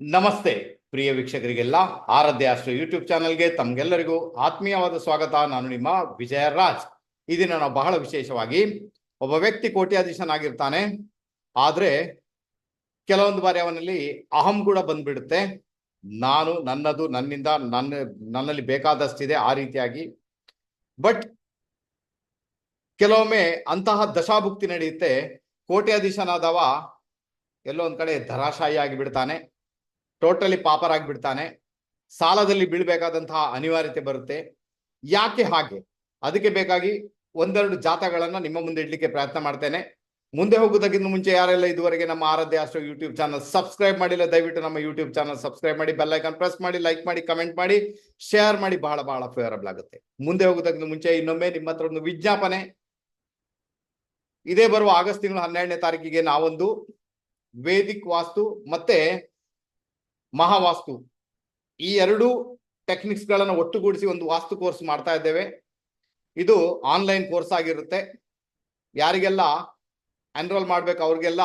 ನಮಸ್ತೆ, ಪ್ರಿಯ ವೀಕ್ಷಕರಿಗೆಲ್ಲ. ಆರಾಧ್ಯ ಅಷ್ಟು ಯೂಟ್ಯೂಬ್ ಚಾನಲ್ಗೆ ತಮ್ಗೆಲ್ಲರಿಗೂ ಆತ್ಮೀಯವಾದ ಸ್ವಾಗತ. ನಾನು ನಿಮ್ಮ ವಿಜಯ ರಾಜ್ ಇದನ್ನ ನಾವು ಬಹಳ ವಿಶೇಷವಾಗಿ ಒಬ್ಬ ವ್ಯಕ್ತಿ ಕೋಟ್ಯಾಧೀಶನಾಗಿರ್ತಾನೆ. ಆದ್ರೆ ಕೆಲವೊಂದು ಬಾರಿ ಅವನಲ್ಲಿ ಅಹಂ ಕೂಡ ಬಂದ್ಬಿಡುತ್ತೆ. ನಾನು ನನ್ನದು, ನನ್ನಿಂದ, ನನ್ನ, ನನ್ನಲ್ಲಿ ಬೇಕಾದಷ್ಟಿದೆ ಆ ರೀತಿಯಾಗಿ. ಬಟ್ ಕೆಲವೊಮ್ಮೆ ಅಂತಹ ದಶಾಭುಕ್ತಿ ನಡೆಯುತ್ತೆ. ಕೋಟ್ಯಾಧೀಶನಾದವ ಎಲ್ಲೋ ಒಂದ್ ಕಡೆ ಧರಾಶಾಯಿ ಆಗಿಬಿಡ್ತಾನೆ. ಟೋಟಲಿ ಪಾಪರ್ ಆಗಿಬಿಡ್ತಾನೆ ಸಾಲದಲ್ಲಿ ಬೀಳ್ಬೇಕಾದಂತಹ ಅನಿವಾರ್ಯತೆ ಬರುತ್ತೆ. ಯಾಕೆ ಹಾಗೆ? ಅದಕ್ಕೆ ಬೇಕಾಗಿ ಒಂದೆರಡು ಜಾತಗಳನ್ನ ನಿಮ್ಮ ಮುಂದೆ ಇಡ್ಲಿಕ್ಕೆ ಪ್ರಯತ್ನ ಮಾಡ್ತೇನೆ. ಮುಂದೆ ಹೋಗುವುದಕ್ಕಿಂತ ಮುಂಚೆ ಯಾರೆಲ್ಲ ಇದುವರೆಗೆ ನಮ್ಮ ಆರಾಧ್ಯ ಅಷ್ಟು ಯೂಟ್ಯೂಬ್ ಚಾನಲ್ ಸಬ್ಸ್ಕ್ರೈಬ್ ಮಾಡಿಲ್ಲ, ದಯವಿಟ್ಟು ನಮ್ಮ ಯೂಟ್ಯೂಬ್ ಚಾನಲ್ ಸಬ್ಸ್ಕ್ರೈಬ್ ಮಾಡಿ ಬೆಲ್ ಐಕಾನ್ ಪ್ರೆಸ್ ಮಾಡಿ ಲೈಕ್ ಮಾಡಿ ಕಮೆಂಟ್ ಮಾಡಿ ಶೇರ್ ಮಾಡಿ, ಬಹಳ ಬಹಳ ಫೇವರಬಲ್ ಆಗುತ್ತೆ. ಮುಂದೆ ಹೋಗೋದಕ್ಕಿಂತ ಮುಂಚೆ ಇನ್ನೊಮ್ಮೆ ನಿಮ್ಮ ಹತ್ರ ಒಂದು ವಿಜ್ಞಾಪನೆ. ಇದೇ ಬರುವ ಆಗಸ್ಟ್ ತಿಂಗಳು ಹನ್ನೆರಡನೇ ತಾರೀಕಿಗೆ ನಾವೊಂದು ವೇದಿಕ್ ವಾಸ್ತು ಮತ್ತೆ ಮಹಾವಾಸ್ತು. ಈ ಎರಡು ಟೆಕ್ನಿಕ್ಸ್ ಗಳನ್ನ ಒಟ್ಟುಗೂಡಿಸಿ ಒಂದು ವಾಸ್ತು ಕೋರ್ಸ್ ಮಾಡ್ತಾ ಇದ್ದೇವೆ. ಇದು ಆನ್ಲೈನ್ ಕೋರ್ಸ್ ಆಗಿರುತ್ತೆ. ಯಾರಿಗೆಲ್ಲ ಎನ್ರೋಲ್ ಮಾಡ್ಬೇಕು ಅವ್ರಿಗೆಲ್ಲ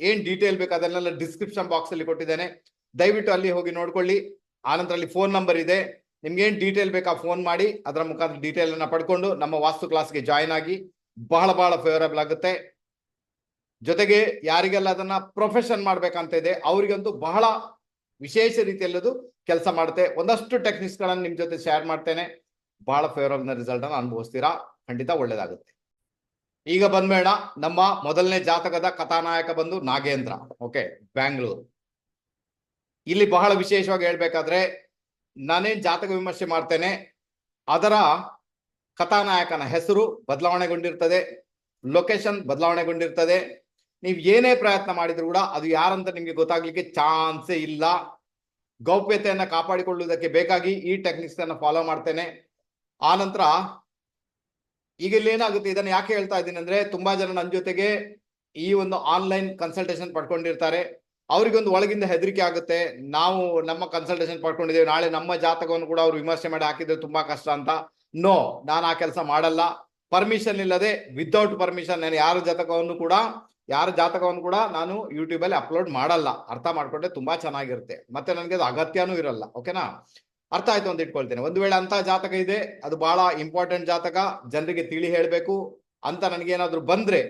ಏನ್ ಡೀಟೇಲ್ ಬೇಕು ಅದನ್ನೆಲ್ಲ ಡಿಸ್ಕ್ರಿಪ್ಷನ್ ಬಾಕ್ಸ್ ಅಲ್ಲಿ ಕೊಟ್ಟಿದ್ದೇನೆ. ದಯವಿಟ್ಟು ಅಲ್ಲಿ ಹೋಗಿ ನೋಡ್ಕೊಳ್ಳಿ. ಆನಂತರ ಅಲ್ಲಿ ಫೋನ್ ನಂಬರ್ ಇದೆ. ನಿಮ್ಗೆ ಏನ್ ಡೀಟೇಲ್ ಬೇಕಾ ಫೋನ್ ಮಾಡಿ, ಅದರ ಮುಖಾಂತರ ಡೀಟೇಲ್ ಅನ್ನ ಪಡ್ಕೊಂಡು ನಮ್ಮ ವಾಸ್ತು ಕ್ಲಾಸ್ಗೆ ಜಾಯಿನ್ ಆಗಿ ಬಹಳ ಬಹಳ ಫೇವರಬಲ್ ಆಗುತ್ತೆ. ಜೊತೆಗೆ ಯಾರಿಗೆಲ್ಲ ಅದನ್ನ ಪ್ರೊಫೆಷನ್ ಮಾಡ್ಬೇಕಂತ ಇದೆ, ಅವರಿಗಂತೂ ಬಹಳ ವಿಶೇಷ ರೀತಿಯಲ್ಲದು ಕೆಲಸ ಮಾಡುತ್ತೆ. ಒಂದಷ್ಟು ಟೆಕ್ನಿಕ್ಸ್ ಗಳನ್ನ ನಿಮ್ ಜೊತೆ ಶೇರ್ ಮಾಡ್ತೇನೆ. ಬಹಳ ಫೇವರಬಲ್ ರಿಸಲ್ಟ್ ಅನ್ನು ಅನುಭವಿಸ್ತೀರಾ? ಖಂಡಿತ ಒಳ್ಳೇದಾಗುತ್ತೆ. ಈಗ ಬಂದ್ಬೇಡ ನಮ್ಮ ಮೊದಲನೇ ಜಾತಕದ ಕಥಾನಾಯಕ ಬಂದು ನಾಗೇಂದ್ರ. ಓಕೆ ಬ್ಯಾಂಗ್ಳೂರು ಇಲ್ಲಿ ಬಹಳ ವಿಶೇಷವಾಗಿ ಹೇಳ್ಬೇಕಾದ್ರೆ ನಾನೇನ್ ಜಾತಕ ವಿಮರ್ಶೆ ಮಾಡ್ತೇನೆ, ಅದರ ಕಥಾನಾಯಕನ ಹೆಸರು ಬದಲಾವಣೆಗೊಂಡಿರ್ತದೆ ಲೊಕೇಶನ್ ಬದಲಾವಣೆಗೊಂಡಿರ್ತದೆ ನೀವು ಏನೇ ಪ್ರಯತ್ನ ಮಾಡಿದ್ರು ಕೂಡ ಅದು ಯಾರಂತ ನಿಮಗೆ ಗೊತ್ತಾಗ್ಲಿಕ್ಕೆ ಚಾನ್ಸೇ ಇಲ್ಲ. ಗೌಪ್ಯತೆಯನ್ನು ಕಾಪಾಡಿಕೊಳ್ಳುವುದಕ್ಕೆ ಬೇಕಾಗಿ ಈ ಟೆಕ್ನಿಕ್ಸ್ ಅನ್ನು ಫಾಲೋ ಮಾಡ್ತೇನೆ. ಆನಂತರ ಈಗ ಇಲ್ಲಿ ಏನಾಗುತ್ತೆ, ಇದನ್ನ ಯಾಕೆ ಹೇಳ್ತಾ ಇದ್ದೀನಿ ಅಂದ್ರೆ ತುಂಬಾ ಜನ ನನ್ನ ಜೊತೆಗೆ ಈ ಒಂದು ಆನ್ಲೈನ್ ಕನ್ಸಲ್ಟೇಷನ್ ಪಡ್ಕೊಂಡಿರ್ತಾರೆ. ಅವರಿಗೊಂದು ಒಳಗಿಂದ ಹೆದರಿಕೆ ಆಗುತ್ತೆ. ನಾವು ನಮ್ಮ ಕನ್ಸಲ್ಟೇಷನ್ ಪಡ್ಕೊಂಡಿದ್ದೇವೆ. ನಾಳೆ ನಮ್ಮ ಜಾತಕವನ್ನು ಕೂಡ ಅವ್ರು ವಿಮರ್ಶೆ ಮಾಡಿ ಹಾಕಿದ್ರೆ ತುಂಬಾ ಕಷ್ಟ ಅಂತ. ನೋ ನಾನು ಆ ಕೆಲಸ ಮಾಡಲ್ಲ. ಪರ್ಮಿಷನ್ ಇಲ್ಲದೆ ವಿತೌಟ್ ಪರ್ಮಿಷನ್ ನಾನು ಯಾರ ಜಾತಕವನ್ನು ಕೂಡ ಯಾರ ಜಾತಕವನ್ನು ಕೂಡ ನಾನು ಯೂಟ್ಯೂಬ್ ಅಲ್ಲಿ ಅಪ್ಲೋಡ್ ಮಾಡಲ್ಲ. ಅರ್ಥ ಮಾಡ್ಕೊಂಡ್ರೆ ತುಂಬಾ ಚೆನ್ನಾಗಿರುತ್ತೆ. ಮತ್ತೆ ನನಗೆ ಅದು ಅಗತ್ಯನೂ ಇರಲ್ಲ. ಓಕೆನಾ ಅರ್ಥ ಆಯ್ತು ಅಂತ ಇಟ್ಕೊಳ್ತೇನೆ. ಒಂದು ವೇಳೆ ಅಂತ ಜಾತಕ ಇದೆ, ಅದು ಬಹಳ ಇಂಪಾರ್ಟೆಂಟ್ ಜಾತಕ, ಜನರಿಗೆ ತಿಳಿ ಹೇಳಬೇಕು ಅಂತ ನನಗೆ ಏನಾದ್ರು ಬಂದ್ರೆ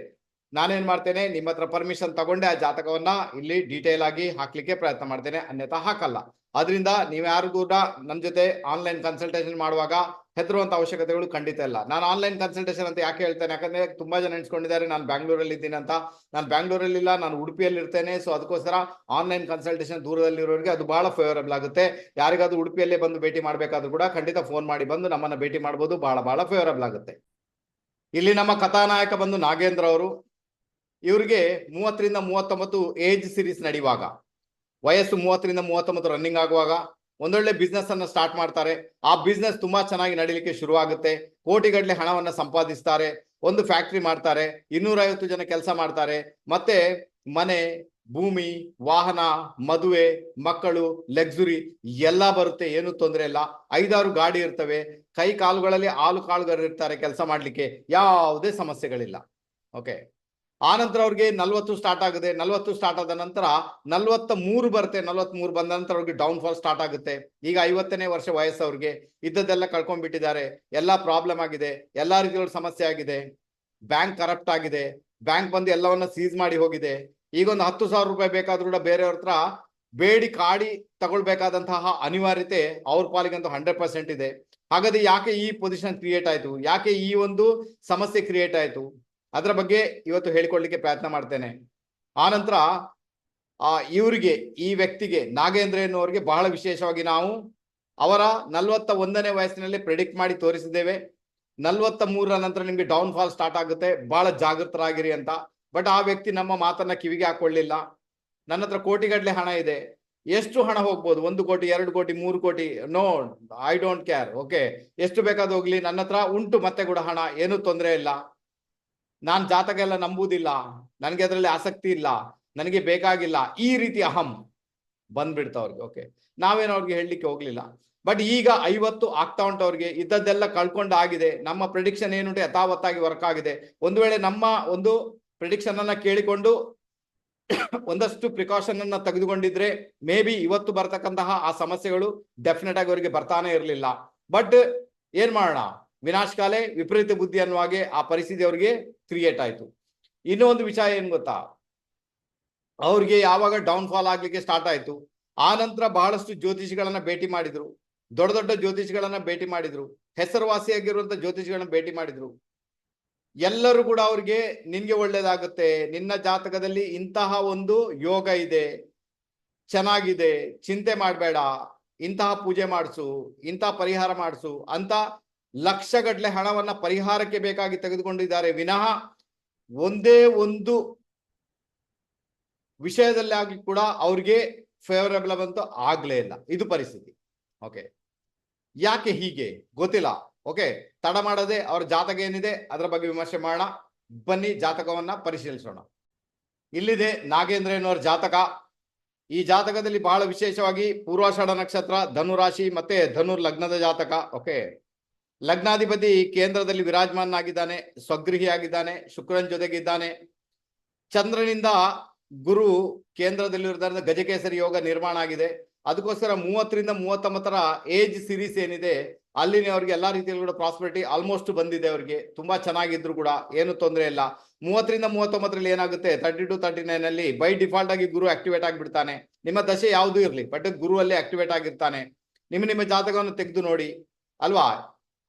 ನಾನೇನ್ ಮಾಡ್ತೇನೆ, ನಿಮ್ಮ ಹತ್ರ ಪರ್ಮಿಷನ್ ತಗೊಂಡೆ ಆ ಜಾತಕವನ್ನ ಇಲ್ಲಿ ಡೀಟೇಲ್ ಆಗಿ ಹಾಕ್ಲಿಕ್ಕೆ ಪ್ರಯತ್ನ ಮಾಡ್ತೇನೆ, ಅನ್ಯಥಾ ಹಾಕಲ್ಲ. ಅದರಿಂದ ನೀವು ಯಾರಿಗೂ ಕೂಡ ನನ್ನ ಜೊತೆ ಆನ್ಲೈನ್ ಕನ್ಸಲ್ಟೇಷನ್ ಮಾಡುವಾಗ ಹೆದರುವಂತ ಅವಶ್ಯಕತೆಗಳು ಖಂಡಿತ ಇಲ್ಲ. ನಾನು ಆನ್ಲೈನ್ ಕನ್ಸಲ್ಟೇಷನ್ ಅಂತ ಯಾಕೆ ಹೇಳ್ತೇನೆ? ಯಾಕಂದ್ರೆ ತುಂಬಾ ಜನ ಎಣಿಸ್ಕೊಂಡಿದ್ದಾರೆ ನಾನು ಬ್ಯಾಂಗ್ಳೂರಲ್ಲಿ ಇದ್ದೀನಿ ಅಂತ. ನಾನು ಬ್ಯಾಂಗ್ಳೂರಲ್ಲಿ ಇಲ್ಲ, ನಾನು ಉಡುಪಿಯಲ್ಲಿ ಇರ್ತೇನೆ. ಸೊ ಅದಕ್ಕೋಸ್ಕರ ಆನ್ಲೈನ್ ಕನ್ಸಲ್ಟೇಷನ್ ದೂರದಲ್ಲಿರೋರಿಗೆ ಅದು ಬಹಳ ಫೇವರಬಲ್ ಆಗುತ್ತೆ. ಯಾರಿಗಾದ್ರೂ ಉಡುಪಿಯಲ್ಲೇ ಬಂದು ಭೇಟಿ ಮಾಡಬೇಕಾದ್ರೂ ಕೂಡ ಖಂಡಿತ ಫೋನ್ ಮಾಡಿ ಬಂದು ನಮ್ಮನ್ನ ಭೇಟಿ ಮಾಡಬಹುದು ಬಹಳ ಬಹಳ ಫೇವರಬಲ್ ಆಗುತ್ತೆ. ಇಲ್ಲಿ ನಮ್ಮ ಕಥಾನಾಯಕ ಬಂದು ನಾಗೇಂದ್ರ ಅವರು. ಇವರಿಗೆ ಮೂವತ್ತರಿಂದ ಮೂವತ್ತೊಂಬತ್ತು ಏಜ್ ಸಿರೀಸ್ ನಡೆಯುವಾಗ ವಯಸ್ಸು ಮೂವತ್ತರಿಂದ ಮೂವತ್ತೊಂಬತ್ತು ರನ್ನಿಂಗ್ ಆಗುವಾಗ. ಒಂದೊಳ್ಳೆ ಬಿಸ್ನೆಸ್ ಅನ್ನ ಸ್ಟಾರ್ಟ್ ಮಾಡ್ತಾರೆ. ಆ ಬಿಸ್ನೆಸ್ ತುಂಬಾ ಚೆನ್ನಾಗಿ ನಡೀಲಿಕ್ಕೆ ಶುರುವಾಗುತ್ತೆ. ಕೋಟಿಗಟ್ಟಲೆ ಹಣವನ್ನ ಸಂಪಾದಿಸ್ತಾರೆ. ಒಂದು ಫ್ಯಾಕ್ಟ್ರಿ ಮಾಡ್ತಾರೆ. ಇನ್ನೂರೈವತ್ತು ಜನ ಕೆಲಸ ಮಾಡ್ತಾರೆ. ಮತ್ತೆ ಮನೆ, ಭೂಮಿ, ವಾಹನ, ಮದುವೆ, ಮಕ್ಕಳು ಲಕ್ಸುರಿ ಎಲ್ಲ ಬರುತ್ತೆ. ಏನು ತೊಂದರೆ ಇಲ್ಲ. ಐದಾರು ಗಾಡಿ ಇರ್ತವೆ. ಕೈ ಕಾಲುಗಳಲ್ಲಿ ಹಾಲು ಕಾಳುಗಾರರು ಇರ್ತಾರೆ ಕೆಲಸ ಮಾಡ್ಲಿಕ್ಕೆ. ಯಾವುದೇ ಸಮಸ್ಯೆಗಳಿಲ್ಲ. ಓಕೆ ಆನಂತರ ಅವ್ರಿಗೆ ನಲ್ವತ್ತು ಸ್ಟಾರ್ಟ್ ಆಗಿದೆ ನಲ್ವತ್ತು ಸ್ಟಾರ್ಟ್ ಆದ ನಂತರ ನಲ್ವತ್ತ ಮೂರು ಬರುತ್ತೆ. ನಲ್ವತ್ ಮೂರು ಬಂದ ನಂತರ ಅವ್ರಿಗೆ ಡೌನ್ ಫಾಲ್ ಸ್ಟಾರ್ಟ್ ಆಗುತ್ತೆ. ಈಗ ಐವತ್ತನೇ ವರ್ಷ ವಯಸ್ಸು ಅವ್ರಿಗೆ ಇದ್ದದ್ದೆಲ್ಲ ಕಳ್ಕೊಂಡ್ಬಿಟ್ಟಿದ್ದಾರೆ. ಎಲ್ಲಾ ಪ್ರಾಬ್ಲಮ್ ಆಗಿದೆ. ಎಲ್ಲಾ ರೀತಿಗಳ ಸಮಸ್ಯೆ ಆಗಿದೆ. ಬ್ಯಾಂಕ್ ಕರಪ್ಟ್ ಆಗಿದೆ. ಬ್ಯಾಂಕ್ ಬಂದು ಎಲ್ಲವನ್ನ ಸೀಸ್ ಮಾಡಿ ಹೋಗಿದೆ. ಈಗ ಒಂದು ಹತ್ತು ಸಾವಿರ ರೂಪಾಯಿ ಬೇಕಾದ್ರೂ ಕೂಡ ಬೇರೆಯವ್ರ ಹತ್ರ ಬೇಡಿ ಕಾಡಿ ತಗೊಳ್ಬೇಕಾದಂತಹ ಅನಿವಾರ್ಯತೆ ಅವ್ರ ಪಾಲಿಗಂತೂ ಹಂಡ್ರೆಡ್ ಪರ್ಸೆಂಟ್ ಇದೆ. ಹಾಗಾದ್ರೆ ಯಾಕೆ ಈ ಪೊಸಿಷನ್ ಕ್ರಿಯೇಟ್ ಆಯ್ತು? ಯಾಕೆ ಈ ಒಂದು ಸಮಸ್ಯೆ ಕ್ರಿಯೇಟ್ ಆಯ್ತು? ಅದರ ಬಗ್ಗೆ ಇವತ್ತು ಹೇಳಿಕೊಳ್ಳಿಕ್ಕೆ ಪ್ರಯತ್ನ ಮಾಡ್ತೇನೆ. ಆನಂತರ ಆ ಇವರಿಗೆ, ಈ ವ್ಯಕ್ತಿಗೆ, ನಾಗೇಂದ್ರ ಎನ್ನುವರಿಗೆ ಬಹಳ ವಿಶೇಷವಾಗಿ ನಾವು ಅವರ ನಲ್ವತ್ತ ಒಂದನೇ ವಯಸ್ಸಿನಲ್ಲಿ ಪ್ರೆಡಿಕ್ಟ್ ಮಾಡಿ ತೋರಿಸಿದ್ದೇವೆ. ನಲ್ವತ್ತ ಮೂರರ ನಂತರ ನಿಮಗೆ ಡೌನ್ ಫಾಲ್ ಸ್ಟಾರ್ಟ್ ಆಗುತ್ತೆ. ಬಹಳ ಜಾಗೃತರಾಗಿರಿ ಅಂತ. ಬಟ್ ಆ ವ್ಯಕ್ತಿ ನಮ್ಮ ಮಾತನ್ನ ಕಿವಿಗೆ ಹಾಕೊಳ್ಳಿಲ್ಲ. ನನ್ನ ಹತ್ರ ಕೋಟಿಗಟ್ಟಲೆ ಹಣ ಇದೆ. ಎಷ್ಟು ಹಣ ಹೋಗ್ಬೋದು? ಒಂದು ಕೋಟಿ, ಎರಡು ಕೋಟಿ, ಮೂರು ಕೋಟಿ? No I don't care okay ಎಷ್ಟು ಬೇಕಾದ ಹೋಗ್ಲಿ. ನನ್ನ ಹತ್ರ ಉಂಟು, ಮತ್ತೆ ಕೂಡ ಹಣ. ಏನೂ ತೊಂದರೆ ಇಲ್ಲ. ನಾನ್ ಜಾತಕ ಎಲ್ಲ ನಂಬುವುದಿಲ್ಲ ನನಗೆ ಅದರಲ್ಲಿ ಆಸಕ್ತಿ ಇಲ್ಲ. ನನಗೆ ಬೇಕಾಗಿಲ್ಲ. ಈ ರೀತಿ ಅಹಂ ಬಂದ್ಬಿಡ್ತ ಅವ್ರಿಗೆ. ಓಕೆ ನಾವೇನು ಅವ್ರಿಗೆ ಹೇಳಲಿಕ್ಕೆ ಹೋಗ್ಲಿಲ್ಲ. ಬಟ್ ಈಗ ಐವತ್ತು ಆಗ್ತಾ ಉಂಟು ಅವ್ರಿಗೆ. ಇದ್ದದ್ದೆಲ್ಲ ಕಳ್ಕೊಂಡು ಆಗಿದೆ. ನಮ್ಮ ಪ್ರಿಡಿಕ್ಷನ್ ಏನುಂಟು ಯಥಾವತ್ತಾಗಿ ವರ್ಕ್ ಆಗಿದೆ. ಒಂದು ವೇಳೆ ನಮ್ಮ ಒಂದು ಪ್ರಿಡಿಕ್ಷನ್ ಅನ್ನ ಕೇಳಿಕೊಂಡು ಒಂದಷ್ಟು ಪ್ರಿಕಾಷನ್ ಅನ್ನ ತೆಗೆದುಕೊಂಡಿದ್ರೆ ಮೇ ಬಿ ಇವತ್ತು ಬರ್ತಕ್ಕಂತಹ ಆ ಸಮಸ್ಯೆಗಳು ಡೆಫಿನೆಟ್ ಆಗಿ ಅವರಿಗೆ ಬರ್ತಾನೆ ಇರಲಿಲ್ಲ. ಬಟ್ ಏನ್ ಮಾಡೋಣ? ವಿನಾಶಕಾಲೆ ವಿಪರೀತ ಬುದ್ಧಿ ಅನ್ನುವ ಹಾಗೆ ಆ ಪರಿಸ್ಥಿತಿ ಅವರಿಗೆ ಕ್ರಿಯೇಟ್ ಆಯ್ತು. ಇನ್ನೂ ಒಂದು ವಿಷಯ ಏನ್ ಗೊತ್ತಾ? ಅವ್ರಿಗೆ ಯಾವಾಗ ಡೌನ್ ಫಾಲ್ ಆಗ್ಲಿಕ್ಕೆ ಸ್ಟಾರ್ಟ್ ಆಯ್ತು, ಆ ನಂತರ ಬಹಳಷ್ಟು ಜ್ಯೋತಿಷಿಗಳನ್ನ ಭೇಟಿ ಮಾಡಿದ್ರು, ದೊಡ್ಡ ದೊಡ್ಡ ಜ್ಯೋತಿಷಿಗಳನ್ನ ಭೇಟಿ ಮಾಡಿದ್ರು, ಹೆಸರುವಾಸಿಯಾಗಿರುವಂತ ಜ್ಯೋತಿಷಿಗಳನ್ನ ಭೇಟಿ ಮಾಡಿದ್ರು. ಎಲ್ಲರೂ ಕೂಡ ಅವ್ರಿಗೆ ನಿನ್ಗೆ ಒಳ್ಳೇದಾಗುತ್ತೆ, ನಿನ್ನ ಜಾತಕದಲ್ಲಿ ಇಂತಹ ಒಂದು ಯೋಗ ಇದೆ, ಚೆನ್ನಾಗಿದೆ, ಚಿಂತೆ ಮಾಡಬೇಡ, ಇಂತಹ ಪೂಜೆ ಮಾಡಿಸು, ಇಂತಹ ಪರಿಹಾರ ಮಾಡಿಸು ಅಂತ ಲಕ್ಷಗಟ್ಲೆ ಹಣವನ್ನ ಪರಿಹಾರಕ್ಕೆ ಬೇಕಾಗಿ ತೆಗೆದುಕೊಂಡಿದ್ದಾರೆ. ವಿನಃ ಒಂದೇ ಒಂದು ವಿಷಯದಲ್ಲಿ ಆಗ್ಲಿ ಕೂಡ ಅವ್ರಿಗೆ ಫೇವರಬಲ್ ಅಂತೂ ಆಗ್ಲೇ ಇಲ್ಲ. ಇದು ಪರಿಸ್ಥಿತಿ. ಓಕೆ ಯಾಕೆ ಹೀಗೆ? ಗೊತ್ತಿಲ್ಲ. ಓಕೆ ತಡ ಮಾಡದೆ ಅವ್ರ ಜಾತಕ ಏನಿದೆ ಅದರ ಬಗ್ಗೆ ವಿಮರ್ಶೆ ಮಾಡೋಣ. ಬನ್ನಿ ಜಾತಕವನ್ನ ಪರಿಶೀಲಿಸೋಣ. ಇಲ್ಲಿದೆ ನಾಗೇಂದ್ರ ಎನ್ನುವರ ಜಾತಕ. ಈ ಜಾತಕದಲ್ಲಿ ಬಹಳ ವಿಶೇಷವಾಗಿ ಪೂರ್ವಾಷಾಢ ನಕ್ಷತ್ರ, ಧನುರಾಶಿ ಮತ್ತೆ ಧನುರ್ ಲಗ್ನದ ಜಾತಕ. ಓಕೆ ಲಗ್ನಾಧಿಪತಿ ಕೇಂದ್ರದಲ್ಲಿ ವಿರಾಜಮಾನಾಗಿದ್ದಾನೆ ಸ್ವಗೃಹಿಯಾಗಿದ್ದಾನೆ, ಶುಕ್ರನ್ ಜೊತೆಗಿದ್ದಾನೆ. ಚಂದ್ರನಿಂದ ಗುರು ಕೇಂದ್ರದಲ್ಲಿರೋದ್ರಿಂದ ಗಜಕೇಸರಿ ಯೋಗ ನಿರ್ಮಾಣ ಆಗಿದೆ. ಅದಕ್ಕೋಸ್ಕರ ಮೂವತ್ತರಿಂದ ಮೂವತ್ತೊಂಬತ್ತರ ಏಜ್ ಸಿರೀಸ್ ಏನಿದೆ, ಅಲ್ಲಿನ ಅವ್ರಿಗೆ ಎಲ್ಲಾ ರೀತಿಯಲ್ಲಿ ಕೂಡ ಪ್ರಾಸ್ಪರಿಟಿ ಆಲ್ಮೋಸ್ಟ್ ಬಂದಿದೆ ಅವರಿಗೆ. ತುಂಬಾ ಚೆನ್ನಾಗಿದ್ರು ಕೂಡ, ಏನು ತೊಂದರೆ ಇಲ್ಲ. ಮೂವತ್ತರಿಂದ ಮೂವತ್ತೊಂಬತ್ತರಲ್ಲಿ ಏನಾಗುತ್ತೆ ತರ್ಟಿ ಟು ತರ್ಟಿ ನೈನ್ ಅಲ್ಲಿ ಬೈ ಡಿಫಾಲ್ಟ್ ಆಗಿ ಗುರು ಆಕ್ಟಿವೇಟ್ ಆಗಿಬಿಡ್ತಾನೆ. ನಿಮ್ಮ ದಶೆ ಯಾವುದು ಇರಲಿ, ಬಟ್ ಗುರು ಅಲ್ಲಿ ಆಕ್ಟಿವೇಟ್ ಆಗಿರ್ತಾನೆ. ನಿಮ್ಮ ನಿಮ್ಮ ಜಾತಕವನ್ನು ತೆಗೆದು ನೋಡಿ, ಅಲ್ವಾ?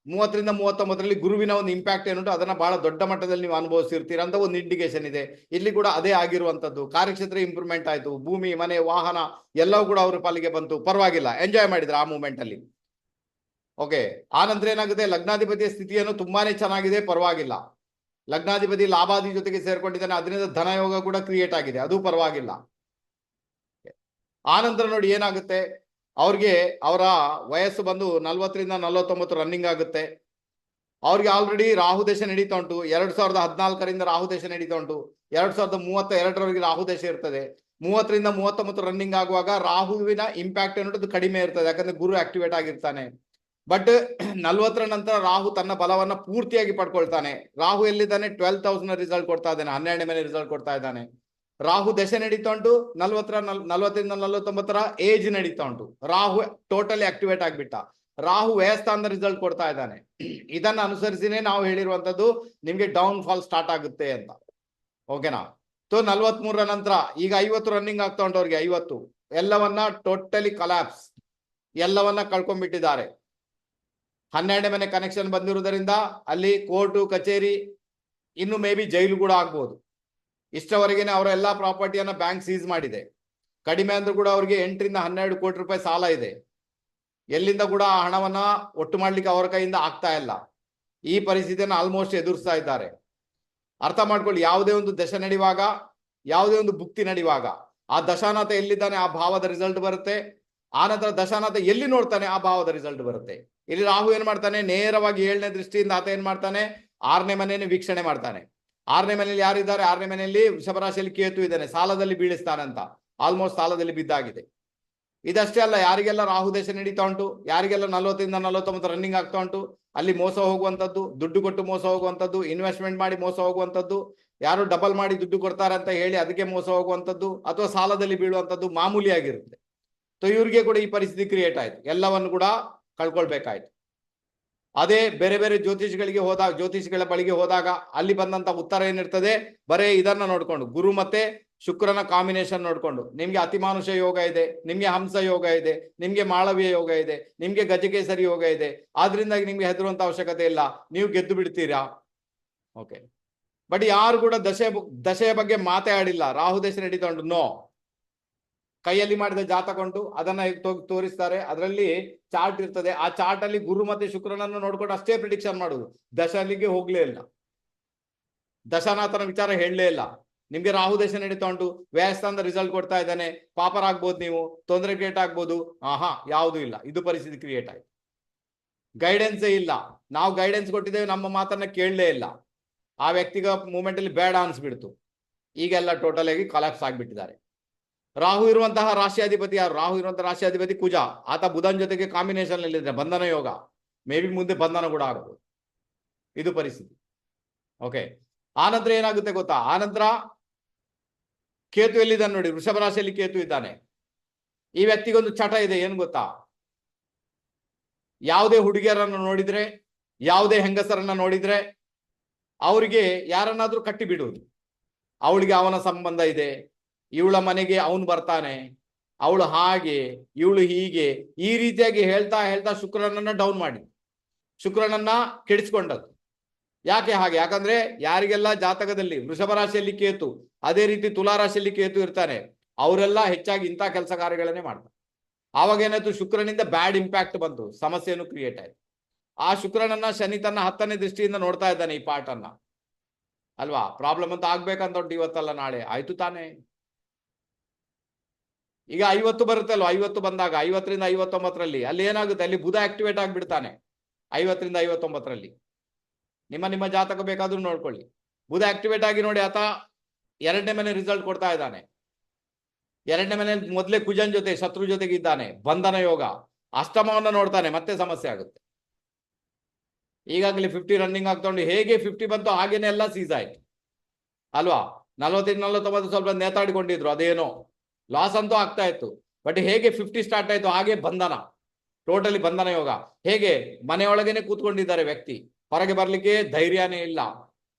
ಮೂವತ್ತರಿಂದ ಮೂವತ್ತೊಂಬತ್ತರಲ್ಲಿ ಗುರುವಿನ ಒಂದು ಇಂಪ್ಯಾಕ್ಟ್ ಏನುಂಟು, ಅದನ್ನ ಬಹಳ ದೊಡ್ಡ ಮಟ್ಟದಲ್ಲಿ ನೀವು ಅನುಭವಿಸಿರ್ತೀರ ಅಂತ ಒಂದು ಇಂಡಿಕೇಶನ್ ಇದೆ. ಇಲ್ಲಿ ಕೂಡ ಅದೇ ಆಗಿರುವಂತದ್ದು. ಕಾರ್ಯಕ್ಷೇತ್ರ ಇಂಪ್ರೂವ್ಮೆಂಟ್ ಆಯ್ತು. ಭೂಮಿ, ಮನೆ, ವಾಹನ ಎಲ್ಲವೂ ಕೂಡ ಅವ್ರ ಪಾಲಿಗೆ ಬಂತು. ಪರವಾಗಿಲ್ಲ. ಎಂಜಾಯ್ ಮಾಡಿದ್ರೆ ಆ ಮೂಮೆಂಟ್ ಅಲ್ಲಿ? ಓಕೆ ಆ ಏನಾಗುತ್ತೆ? ಲಗ್ನಾಧಿಪತಿಯ ಸ್ಥಿತಿಯನ್ನು ತುಂಬಾನೇ ಚೆನ್ನಾಗಿದೆ. ಪರವಾಗಿಲ್ಲ. ಲಗ್ನಾಧಿಪತಿ ಲಾಭಾದಿ ಜೊತೆಗೆ ಸೇರ್ಕೊಂಡಿದ್ದಾನೆ. ಅದರಿಂದ ಧನಯೋಗ ಕೂಡ ಕ್ರಿಯೇಟ್ ಆಗಿದೆ. ಅದು ಪರವಾಗಿಲ್ಲ. ಆ ನೋಡಿ ಏನಾಗುತ್ತೆ? ಅವ್ರಿಗೆ ಅವರ ವಯಸ್ಸು ಬಂದು ನಲ್ವತ್ತರಿಂದ ನಲ್ವತ್ತೊಂಬತ್ತು ರನ್ನಿಂಗ್ ಆಗುತ್ತೆ. ಅವ್ರಿಗೆ ಆಲ್ರೆಡಿ ರಾಹು ದೇಶ ನಡೀತಾ ಉಂಟು. ಎರಡ್ ಸಾವಿರದ ಹದಿನಾಲ್ಕರಿಂದ ರಾಹು ದೇಶ ನಡೀತಾ ಉಂಟು. ಎರಡ್ ಸಾವಿರದ ಮೂವತ್ತ ಎರಡರವರೆಗೆ ರಾಹು ದೇಶ ಇರ್ತದೆ. ಮೂವತ್ತರಿಂದ ಮೂವತ್ತೊಂಬತ್ತು ರನ್ನಿಂಗ್ ಆಗುವಾಗ ರಾಹುವಿನ ಇಂಪ್ಯಾಕ್ಟ್ ಅನ್ನೋದು ಕಡಿಮೆ ಇರ್ತದೆ. ಯಾಕಂದ್ರೆ ಗುರು ಆಕ್ಟಿವೇಟ್ ಆಗಿರ್ತಾನೆ. ಬಟ್ ನಲ್ವತ್ತರ ನಂತರ ರಾಹು ತನ್ನ ಬಲವನ್ನ ಪೂರ್ತಿಯಾಗಿ ಪಡ್ಕೊಳ್ತಾನೆ. ರಾಹು ಎಲ್ಲಿದ್ದಾನೆ? ಟ್ವೆಲ್ ತೌಸಂಡ್ ರಿಸಲ್ಟ್ ಕೊಡ್ತಾ ಇದ್ದಾನೆ. ಹನ್ನೆರಡನೇ ಮನೆ ರಿಸಲ್ಟ್ ಕೊಡ್ತಾ ಇದ್ದಾನೆ. ರಾಹು ದಶೆ ನಡೀತಾ ಉಂಟು, ನಲ್ವತ್ತರ, ನಲ್ ನಲ್ವತ್ತರಿಂದ ನಲ್ವತ್ತೊಂಬತ್ತರ ಏಜ್ ನಡೀತಾ ಉಂಟು. ರಾಹು ಟೋಟಲಿ ಆಕ್ಟಿವೇಟ್ ಆಗ್ಬಿಟ್ಟ. ರಾಹು ವ್ಯಯಸ್ಥಾನದ ರಿಸಲ್ಟ್ ಕೊಡ್ತಾ ಇದ್ದಾನೆ. ಇದನ್ನ ಅನುಸರಿಸಿನೇ ನಾವು ಹೇಳಿರುವಂತದ್ದು ನಿಮ್ಗೆ ಡೌನ್ ಫಾಲ್ ಸ್ಟಾರ್ಟ್ ಆಗುತ್ತೆ ಅಂತ. ಓಕೆನಾ ಸೊ ನಲ್ವತ್ ಮೂರರ ನಂತರ ಈಗ ಐವತ್ತು ರನ್ನಿಂಗ್ ಆಗ್ತಾ ಉಂಟು ಅವ್ರಿಗೆ, ಐವತ್ತು. ಎಲ್ಲವನ್ನ ಟೋಟಲಿ ಕಲಾಪ್ಸ್ ಎಲ್ಲವನ್ನ ಕಳ್ಕೊಂಡ್ಬಿಟ್ಟಿದ್ದಾರೆ. ಹನ್ನೆರಡನೇ ಮನೆ ಕನೆಕ್ಷನ್ ಬಂದಿರುವುದರಿಂದ ಅಲ್ಲಿ ಕೋರ್ಟು ಕಚೇರಿ, ಇನ್ನು ಮೇ ಬಿ ಜೈಲು ಕೂಡ ಆಗ್ಬೋದು. ಇಷ್ಟವರೆಗೇನೆ ಅವರ ಎಲ್ಲಾ ಪ್ರಾಪರ್ಟಿಯನ್ನ ಬ್ಯಾಂಕ್ ಸೀಸ್ ಮಾಡಿದೆ. ಕಡಿಮೆ ಅಂದ್ರೂ ಕೂಡ ಅವರಿಗೆ ಎಂಟರಿಂದ ಹನ್ನೆರಡು ಕೋಟಿ ರೂಪಾಯಿ ಸಾಲ ಇದೆ. ಎಲ್ಲಿಂದ ಕೂಡ ಆ ಹಣವನ್ನ ಒಟ್ಟು ಮಾಡ್ಲಿಕ್ಕೆ ಅವರ ಕೈಯಿಂದ ಆಗ್ತಾ ಇಲ್ಲ. ಈ ಪರಿಸ್ಥಿತಿಯನ್ನು ಆಲ್ಮೋಸ್ಟ್ ಎದುರಿಸ್ತಾ ಇದ್ದಾರೆ. ಅರ್ಥ ಮಾಡ್ಕೊಳ್ಳಿ, ಯಾವುದೇ ಒಂದು ದಶ ನಡೆಯುವಾಗ ಯಾವುದೇ ಒಂದು ಭುಕ್ತಿ ನಡೆಯುವಾಗ ಆ ದಶಾನಾಥ ಎಲ್ಲಿದ್ದಾನೆ, ಆ ಭಾವದ ರಿಸಲ್ಟ್ ಬರುತ್ತೆ. ಆ ನಂತರ ದಶಾನಾಥ ಎಲ್ಲಿ ನೋಡ್ತಾನೆ, ಆ ಭಾವದ ರಿಸಲ್ಟ್ ಬರುತ್ತೆ. ಇಲ್ಲಿ ರಾಹು ಏನ್ ಮಾಡ್ತಾನೆ, ನೇರವಾಗಿ ಏಳನೇ ದೃಷ್ಟಿಯಿಂದ ಆತ ಏನ್ ಮಾಡ್ತಾನೆ, ಆರನೇ ಮನೆಯನ್ನು ವೀಕ್ಷಣೆ ಮಾಡ್ತಾನೆ. ಆರನೇ ಮನೆಯಲ್ಲಿ ಯಾರಿದ್ದಾರೆ? ಆರನೇ ಮನೆಯಲ್ಲಿ ವೃಷಭರಾಶಿಯಲ್ಲಿ ಕೇತು ಇದ್ದಾನೆ. ಸಾಲದಲ್ಲಿ ಬೀಳಿಸ್ತಾನಂತ. ಆಲ್ಮೋಸ್ಟ್ ಸಾಲದಲ್ಲಿ ಬಿದ್ದಾಗಿದೆ. ಇದಷ್ಟೇ ಅಲ್ಲ, ಯಾರಿಗೆಲ್ಲ ರಾಹು ದೇಶ ನಡೀತಾ ಉಂಟು? ಯಾರಿಗೆಲ್ಲ ನಲವತ್ತರಿಂದ ನಲವತ್ತೊಂಬತ್ತು ರನ್ನಿಂಗ್ ಆಗ್ತಾ ಉಂಟು? ಅಲ್ಲಿ ಮೋಸ ಹೋಗುವಂಥದ್ದು, ದುಡ್ಡು ಕೊಟ್ಟು ಮೋಸ ಹೋಗುವಂಥದ್ದು ಇನ್ವೆಸ್ಟ್ಮೆಂಟ್ ಮಾಡಿ ಮೋಸ ಹೋಗುವಂಥದ್ದು, ಯಾರು ಡಬಲ್ ಮಾಡಿ ದುಡ್ಡು ಕೊಡ್ತಾರೆ ಅಂತ ಹೇಳಿ ಅದಕ್ಕೆ ಮೋಸ ಹೋಗುವಂಥದ್ದು, ಅಥವಾ ಸಾಲದಲ್ಲಿ ಬೀಳುವಂತದ್ದು ಮಾಮೂಲಿಯಾಗಿರುತ್ತೆ. ಸೊ ಇವರಿಗೆ ಕೂಡ ಈ ಪರಿಸ್ಥಿತಿ ಕ್ರಿಯೇಟ್ ಆಯ್ತು. ಎಲ್ಲವನ್ನು ಕೂಡ ಕಳ್ಕೊಳ್ಬೇಕಾಯ್ತು. ಅದೇ ಬೇರೆ ಬೇರೆ ಜ್ಯೋತಿಷಿಗಳಿಗೆ ಹೋದಾಗ, ಜ್ಯೋತಿಷಿಗಳ ಬಳಿಗೆ ಹೋದಾಗ ಅಲ್ಲಿ ಬಂದಂತ ಉತ್ತರ ಏನಿರ್ತದೆ? ಬರೇ ಇದನ್ನ ನೋಡ್ಕೊಂಡು, ಗುರು ಮತ್ತೆ ಶುಕ್ರನ ಕಾಂಬಿನೇಷನ್ ನೋಡ್ಕೊಂಡು. ನಿಮ್ಗೆ ಅತಿಮಾನುಷ ಯೋಗ ಇದೆ, ನಿಮ್ಗೆ ಹಂಸ ಯೋಗ ಇದೆ, ನಿಮ್ಗೆ ಮಾಳವ್ಯ ಯೋಗ ಇದೆ, ನಿಮ್ಗೆ ಗಜಕೇಸರಿ ಯೋಗ ಇದೆ. ಆದ್ರಿಂದಾಗಿ ನಿಮ್ಗೆ ಹೆದರುವಂತ ಅವಶ್ಯಕತೆ ಇಲ್ಲ. ನೀವು ಗೆದ್ದು ಬಿಡ್ತೀರಾ? ಓಕೆ ಬಟ್ ಯಾರು ಕೂಡ ದಶೆ ದಶೆಯ ಬಗ್ಗೆ ಮಾತೇ ಆಡಿಲ್ಲ ರಾಹು ದೇಶ ನಡೀತಾ ಉಂಟು. ನೋ ಕೈಯಲ್ಲಿ ಮಾಡಿದ ಜಾತಕೊಂಡು ಅದನ್ನ ತೋರಿಸ್ತಾರೆ. ಅದರಲ್ಲಿ ಚಾರ್ಟ್ ಇರ್ತದೆ. ಆ ಚಾರ್ಟ್ ಅಲ್ಲಿ ಗುರು ಮತ್ತೆ ಶುಕ್ರನನ್ನು ನೋಡ್ಕೊಂಡು ಅಷ್ಟೇ ಪ್ರಿಡಿಕ್ಷನ್ ಮಾಡುದು. ದಶಲಿಗೆ ಹೋಗ್ಲೇ ಇಲ್ಲ. ದಶನಾಥನ ವಿಚಾರ ಹೇಳಲೇ ಇಲ್ಲ. ನಿಮ್ಗೆ ರಾಹು ದೇಶ ನಡೀತಾ ಉಂಟು. ವ್ಯಯಸ್ಥಾನದ ರಿಸಲ್ಟ್ ಕೊಡ್ತಾ ಇದ್ದಾನೆ. ಪಾಪರಾಗ್ಬೋದು ನೀವು. ತೊಂದರೆ ಕ್ರಿಯೇಟ್ ಆಗ್ಬೋದು. ಆಹಾ, ಯಾವುದು ಇಲ್ಲ. ಇದು ಪರಿಸ್ಥಿತಿ ಕ್ರಿಯೇಟ್ ಆಯ್ತು. ಗೈಡೆನ್ಸೇ ಇಲ್ಲ. ನಾವು ಗೈಡೆನ್ಸ್ ಕೊಟ್ಟಿದ್ದೇವೆ. ನಮ್ಮ ಮಾತನ್ನ ಕೇಳಲೇ ಇಲ್ಲ. ಆ ವ್ಯಕ್ತಿಗ ಮೂಮೆಂಟ್ ಅಲ್ಲಿ ಬೇಡ ಅನ್ಸ್ಬಿಡ್ತು. ಈಗೆಲ್ಲ ಟೋಟಲ್ ಆಗಿ ಕಲಾಪ್ಸ್ ಆಗ್ಬಿಟ್ಟಿದ್ದಾರೆ. ರಾಹು ಇರುವಂತಹ ರಾಶಿಯಾಧಿಪತಿ ಯಾರು? ರಾಹು ಇರುವಂತಹ ರಾಶಿಯಾಧಿಪತಿ ಕುಜ. ಆತ ಬುಧನ್ ಜೊತೆಗೆ ಕಾಂಬಿನೇಷನ್ ಅಲ್ಲಿ ಬಂಧನ ಯೋಗ. ಮೇ ಬಿ ಮುಂದೆ ಬಂಧನ ಕೂಡ ಆಗ್ಬೋದು ಇದು ಪರಿಸ್ಥಿತಿ. ಓಕೆ ಆನಂತರ ಏನಾಗುತ್ತೆ ಗೊತ್ತಾ? ಆನಂತರ ಕೇತು ಎಲ್ಲಿದ್ದಾನೆ ನೋಡಿ? ವೃಷಭ ರಾಶಿಯಲ್ಲಿ ಕೇತು ಇದ್ದಾನೆ. ಈ ವ್ಯಕ್ತಿಗೊಂದು ಚಟ ಇದೆ. ಏನು ಗೊತ್ತಾ? ಯಾವುದೇ ಹುಡುಗಿಯರನ್ನು ನೋಡಿದ್ರೆ, ಯಾವುದೇ ಹೆಂಗಸರನ್ನ ನೋಡಿದ್ರೆ, ಅವರಿಗೆ ಯಾರನ್ನಾದ್ರೂ ಕಟ್ಟಿ ಬಿಡುವುದು ಅವಳಿಗೆ ಅವನ ಸಂಬಂಧ ಇದೆ. ಇವಳ ಮನೆಗೆ ಅವನು ಬರ್ತಾನೆ. ಅವಳು ಹಾಗೆ, ಇವಳು ಹೀಗೆ, ಈ ರೀತಿಯಾಗಿ ಹೇಳ್ತಾ ಹೇಳ್ತಾ ಶುಕ್ರನನ್ನ ಡೌನ್ ಮಾಡಿ ಶುಕ್ರನನ್ನ ಕೆಡಿಸ್ಕೊಂಡದ್ದು. ಯಾಕೆ ಹಾಗೆ? ಯಾಕಂದ್ರೆ ಯಾರಿಗೆಲ್ಲ ಜಾತಕದಲ್ಲಿ ವೃಷಭ ರಾಶಿಯಲ್ಲಿ ಕೇತು, ಅದೇ ರೀತಿ ತುಲಾ ರಾಶಿಯಲ್ಲಿ ಕೇತು ಇರ್ತಾನೆ, ಅವರೆಲ್ಲ ಹೆಚ್ಚಾಗಿ ಇಂಥ ಕೆಲಸ ಕಾರ್ಯಗಳನ್ನೇ ಮಾಡ್ತಾರೆ. ಆವಾಗ ಏನಾಯ್ತು? ಶುಕ್ರನಿಂದ ಬ್ಯಾಡ್ ಇಂಪ್ಯಾಕ್ಟ್ ಬಂತು, ಸಮಸ್ಯೆಯನ್ನು ಕ್ರಿಯೇಟ್ ಆಯ್ತು. ಆ ಶುಕ್ರನನ್ನ ಶನಿ ತನ್ನ ಹತ್ತನೇ ದೃಷ್ಟಿಯಿಂದ ನೋಡ್ತಾ ಇದ್ದಾನೆ ಈ ಪಾಠನ್ನ. ಅಲ್ವಾ? ಪ್ರಾಬ್ಲಮ್ ಅಂತ ಆಗ್ಬೇಕಂತ ಉಂಟು ಇವತ್ತಲ್ಲ ನಾಳೆ. ಆಯ್ತು ತಾನೇ. ಈಗ ಐವತ್ತು ಬರುತ್ತೆ ಅಲ್ವಾ ಐವತ್ತು ಬಂದಾಗ ಐವತ್ತರಿಂದ ಐವತ್ತೊಂಬತ್ತರಲ್ಲಿ ಅಲ್ಲಿ ಏನಾಗುತ್ತೆ? ಅಲ್ಲಿ ಬುಧ ಆಕ್ಟಿವೇಟ್ ಆಗಿಬಿಡ್ತಾನೆ. ಐವತ್ತರಿಂದ ಐವತ್ತೊಂಬತ್ತರಲ್ಲಿ. ನಿಮ್ಮ ನಿಮ್ಮ ಜಾತಕ ಬೇಕಾದ್ರೂ ನೋಡ್ಕೊಳ್ಳಿ. ಬುಧ ಆಕ್ಟಿವೇಟ್ ಆಗಿ ನೋಡಿ ಆತ ಎರಡನೇ ಮನೆ ರಿಸಲ್ಟ್ ಕೊಡ್ತಾ ಇದ್ದಾನೆ. ಎರಡನೇ ಮನೆ ಮೊದಲೇ ಕುಜನ್ ಜೊತೆ, ಶತ್ರು ಜೊತೆಗೆ ಇದ್ದಾನೆ. ಬಂಧನ ಯೋಗ. ಅಷ್ಟಮವನ್ನು ನೋಡ್ತಾನೆ, ಮತ್ತೆ ಸಮಸ್ಯೆ ಆಗುತ್ತೆ. ಈಗಾಗಲೇ ಫಿಫ್ಟಿ ರನ್ನಿಂಗ್ ಆಗ್ತೊಂಡು, ಹೇಗೆ ಫಿಫ್ಟಿ ಬಂತು ಹಾಗೇನೆ ಎಲ್ಲ ಸೀಸ್ ಆಯ್ತು. ಅಲ್ವಾ? ನಲವತ್ತೈದು, ನಲ್ವತ್ತೊಂಬತ್ತು ಸ್ವಲ್ಪ ನೇತಾಡಿಕೊಂಡಿದ್ರು, ಅದೇನೋ. ಲಾಸ್ ಅಂತೂ ಆಗ್ತಾ ಇತ್ತು. ಬಟ್ ಹೇಗೆ ಫಿಫ್ಟಿ ಸ್ಟಾರ್ಟ್ ಆಯ್ತು ಹಾಗೆ ಬಂಧನ. ಟೋಟಲಿ ಬಂಧನ ಯೋಗ. ಹೇಗೆ? ಮನೆಯೊಳಗೇನೆ ಕೂತ್ಕೊಂಡಿದ್ದಾರೆ ವ್ಯಕ್ತಿ. ಹೊರಗೆ ಬರ್ಲಿಕ್ಕೆ ಧೈರ್ಯನೇ ಇಲ್ಲ.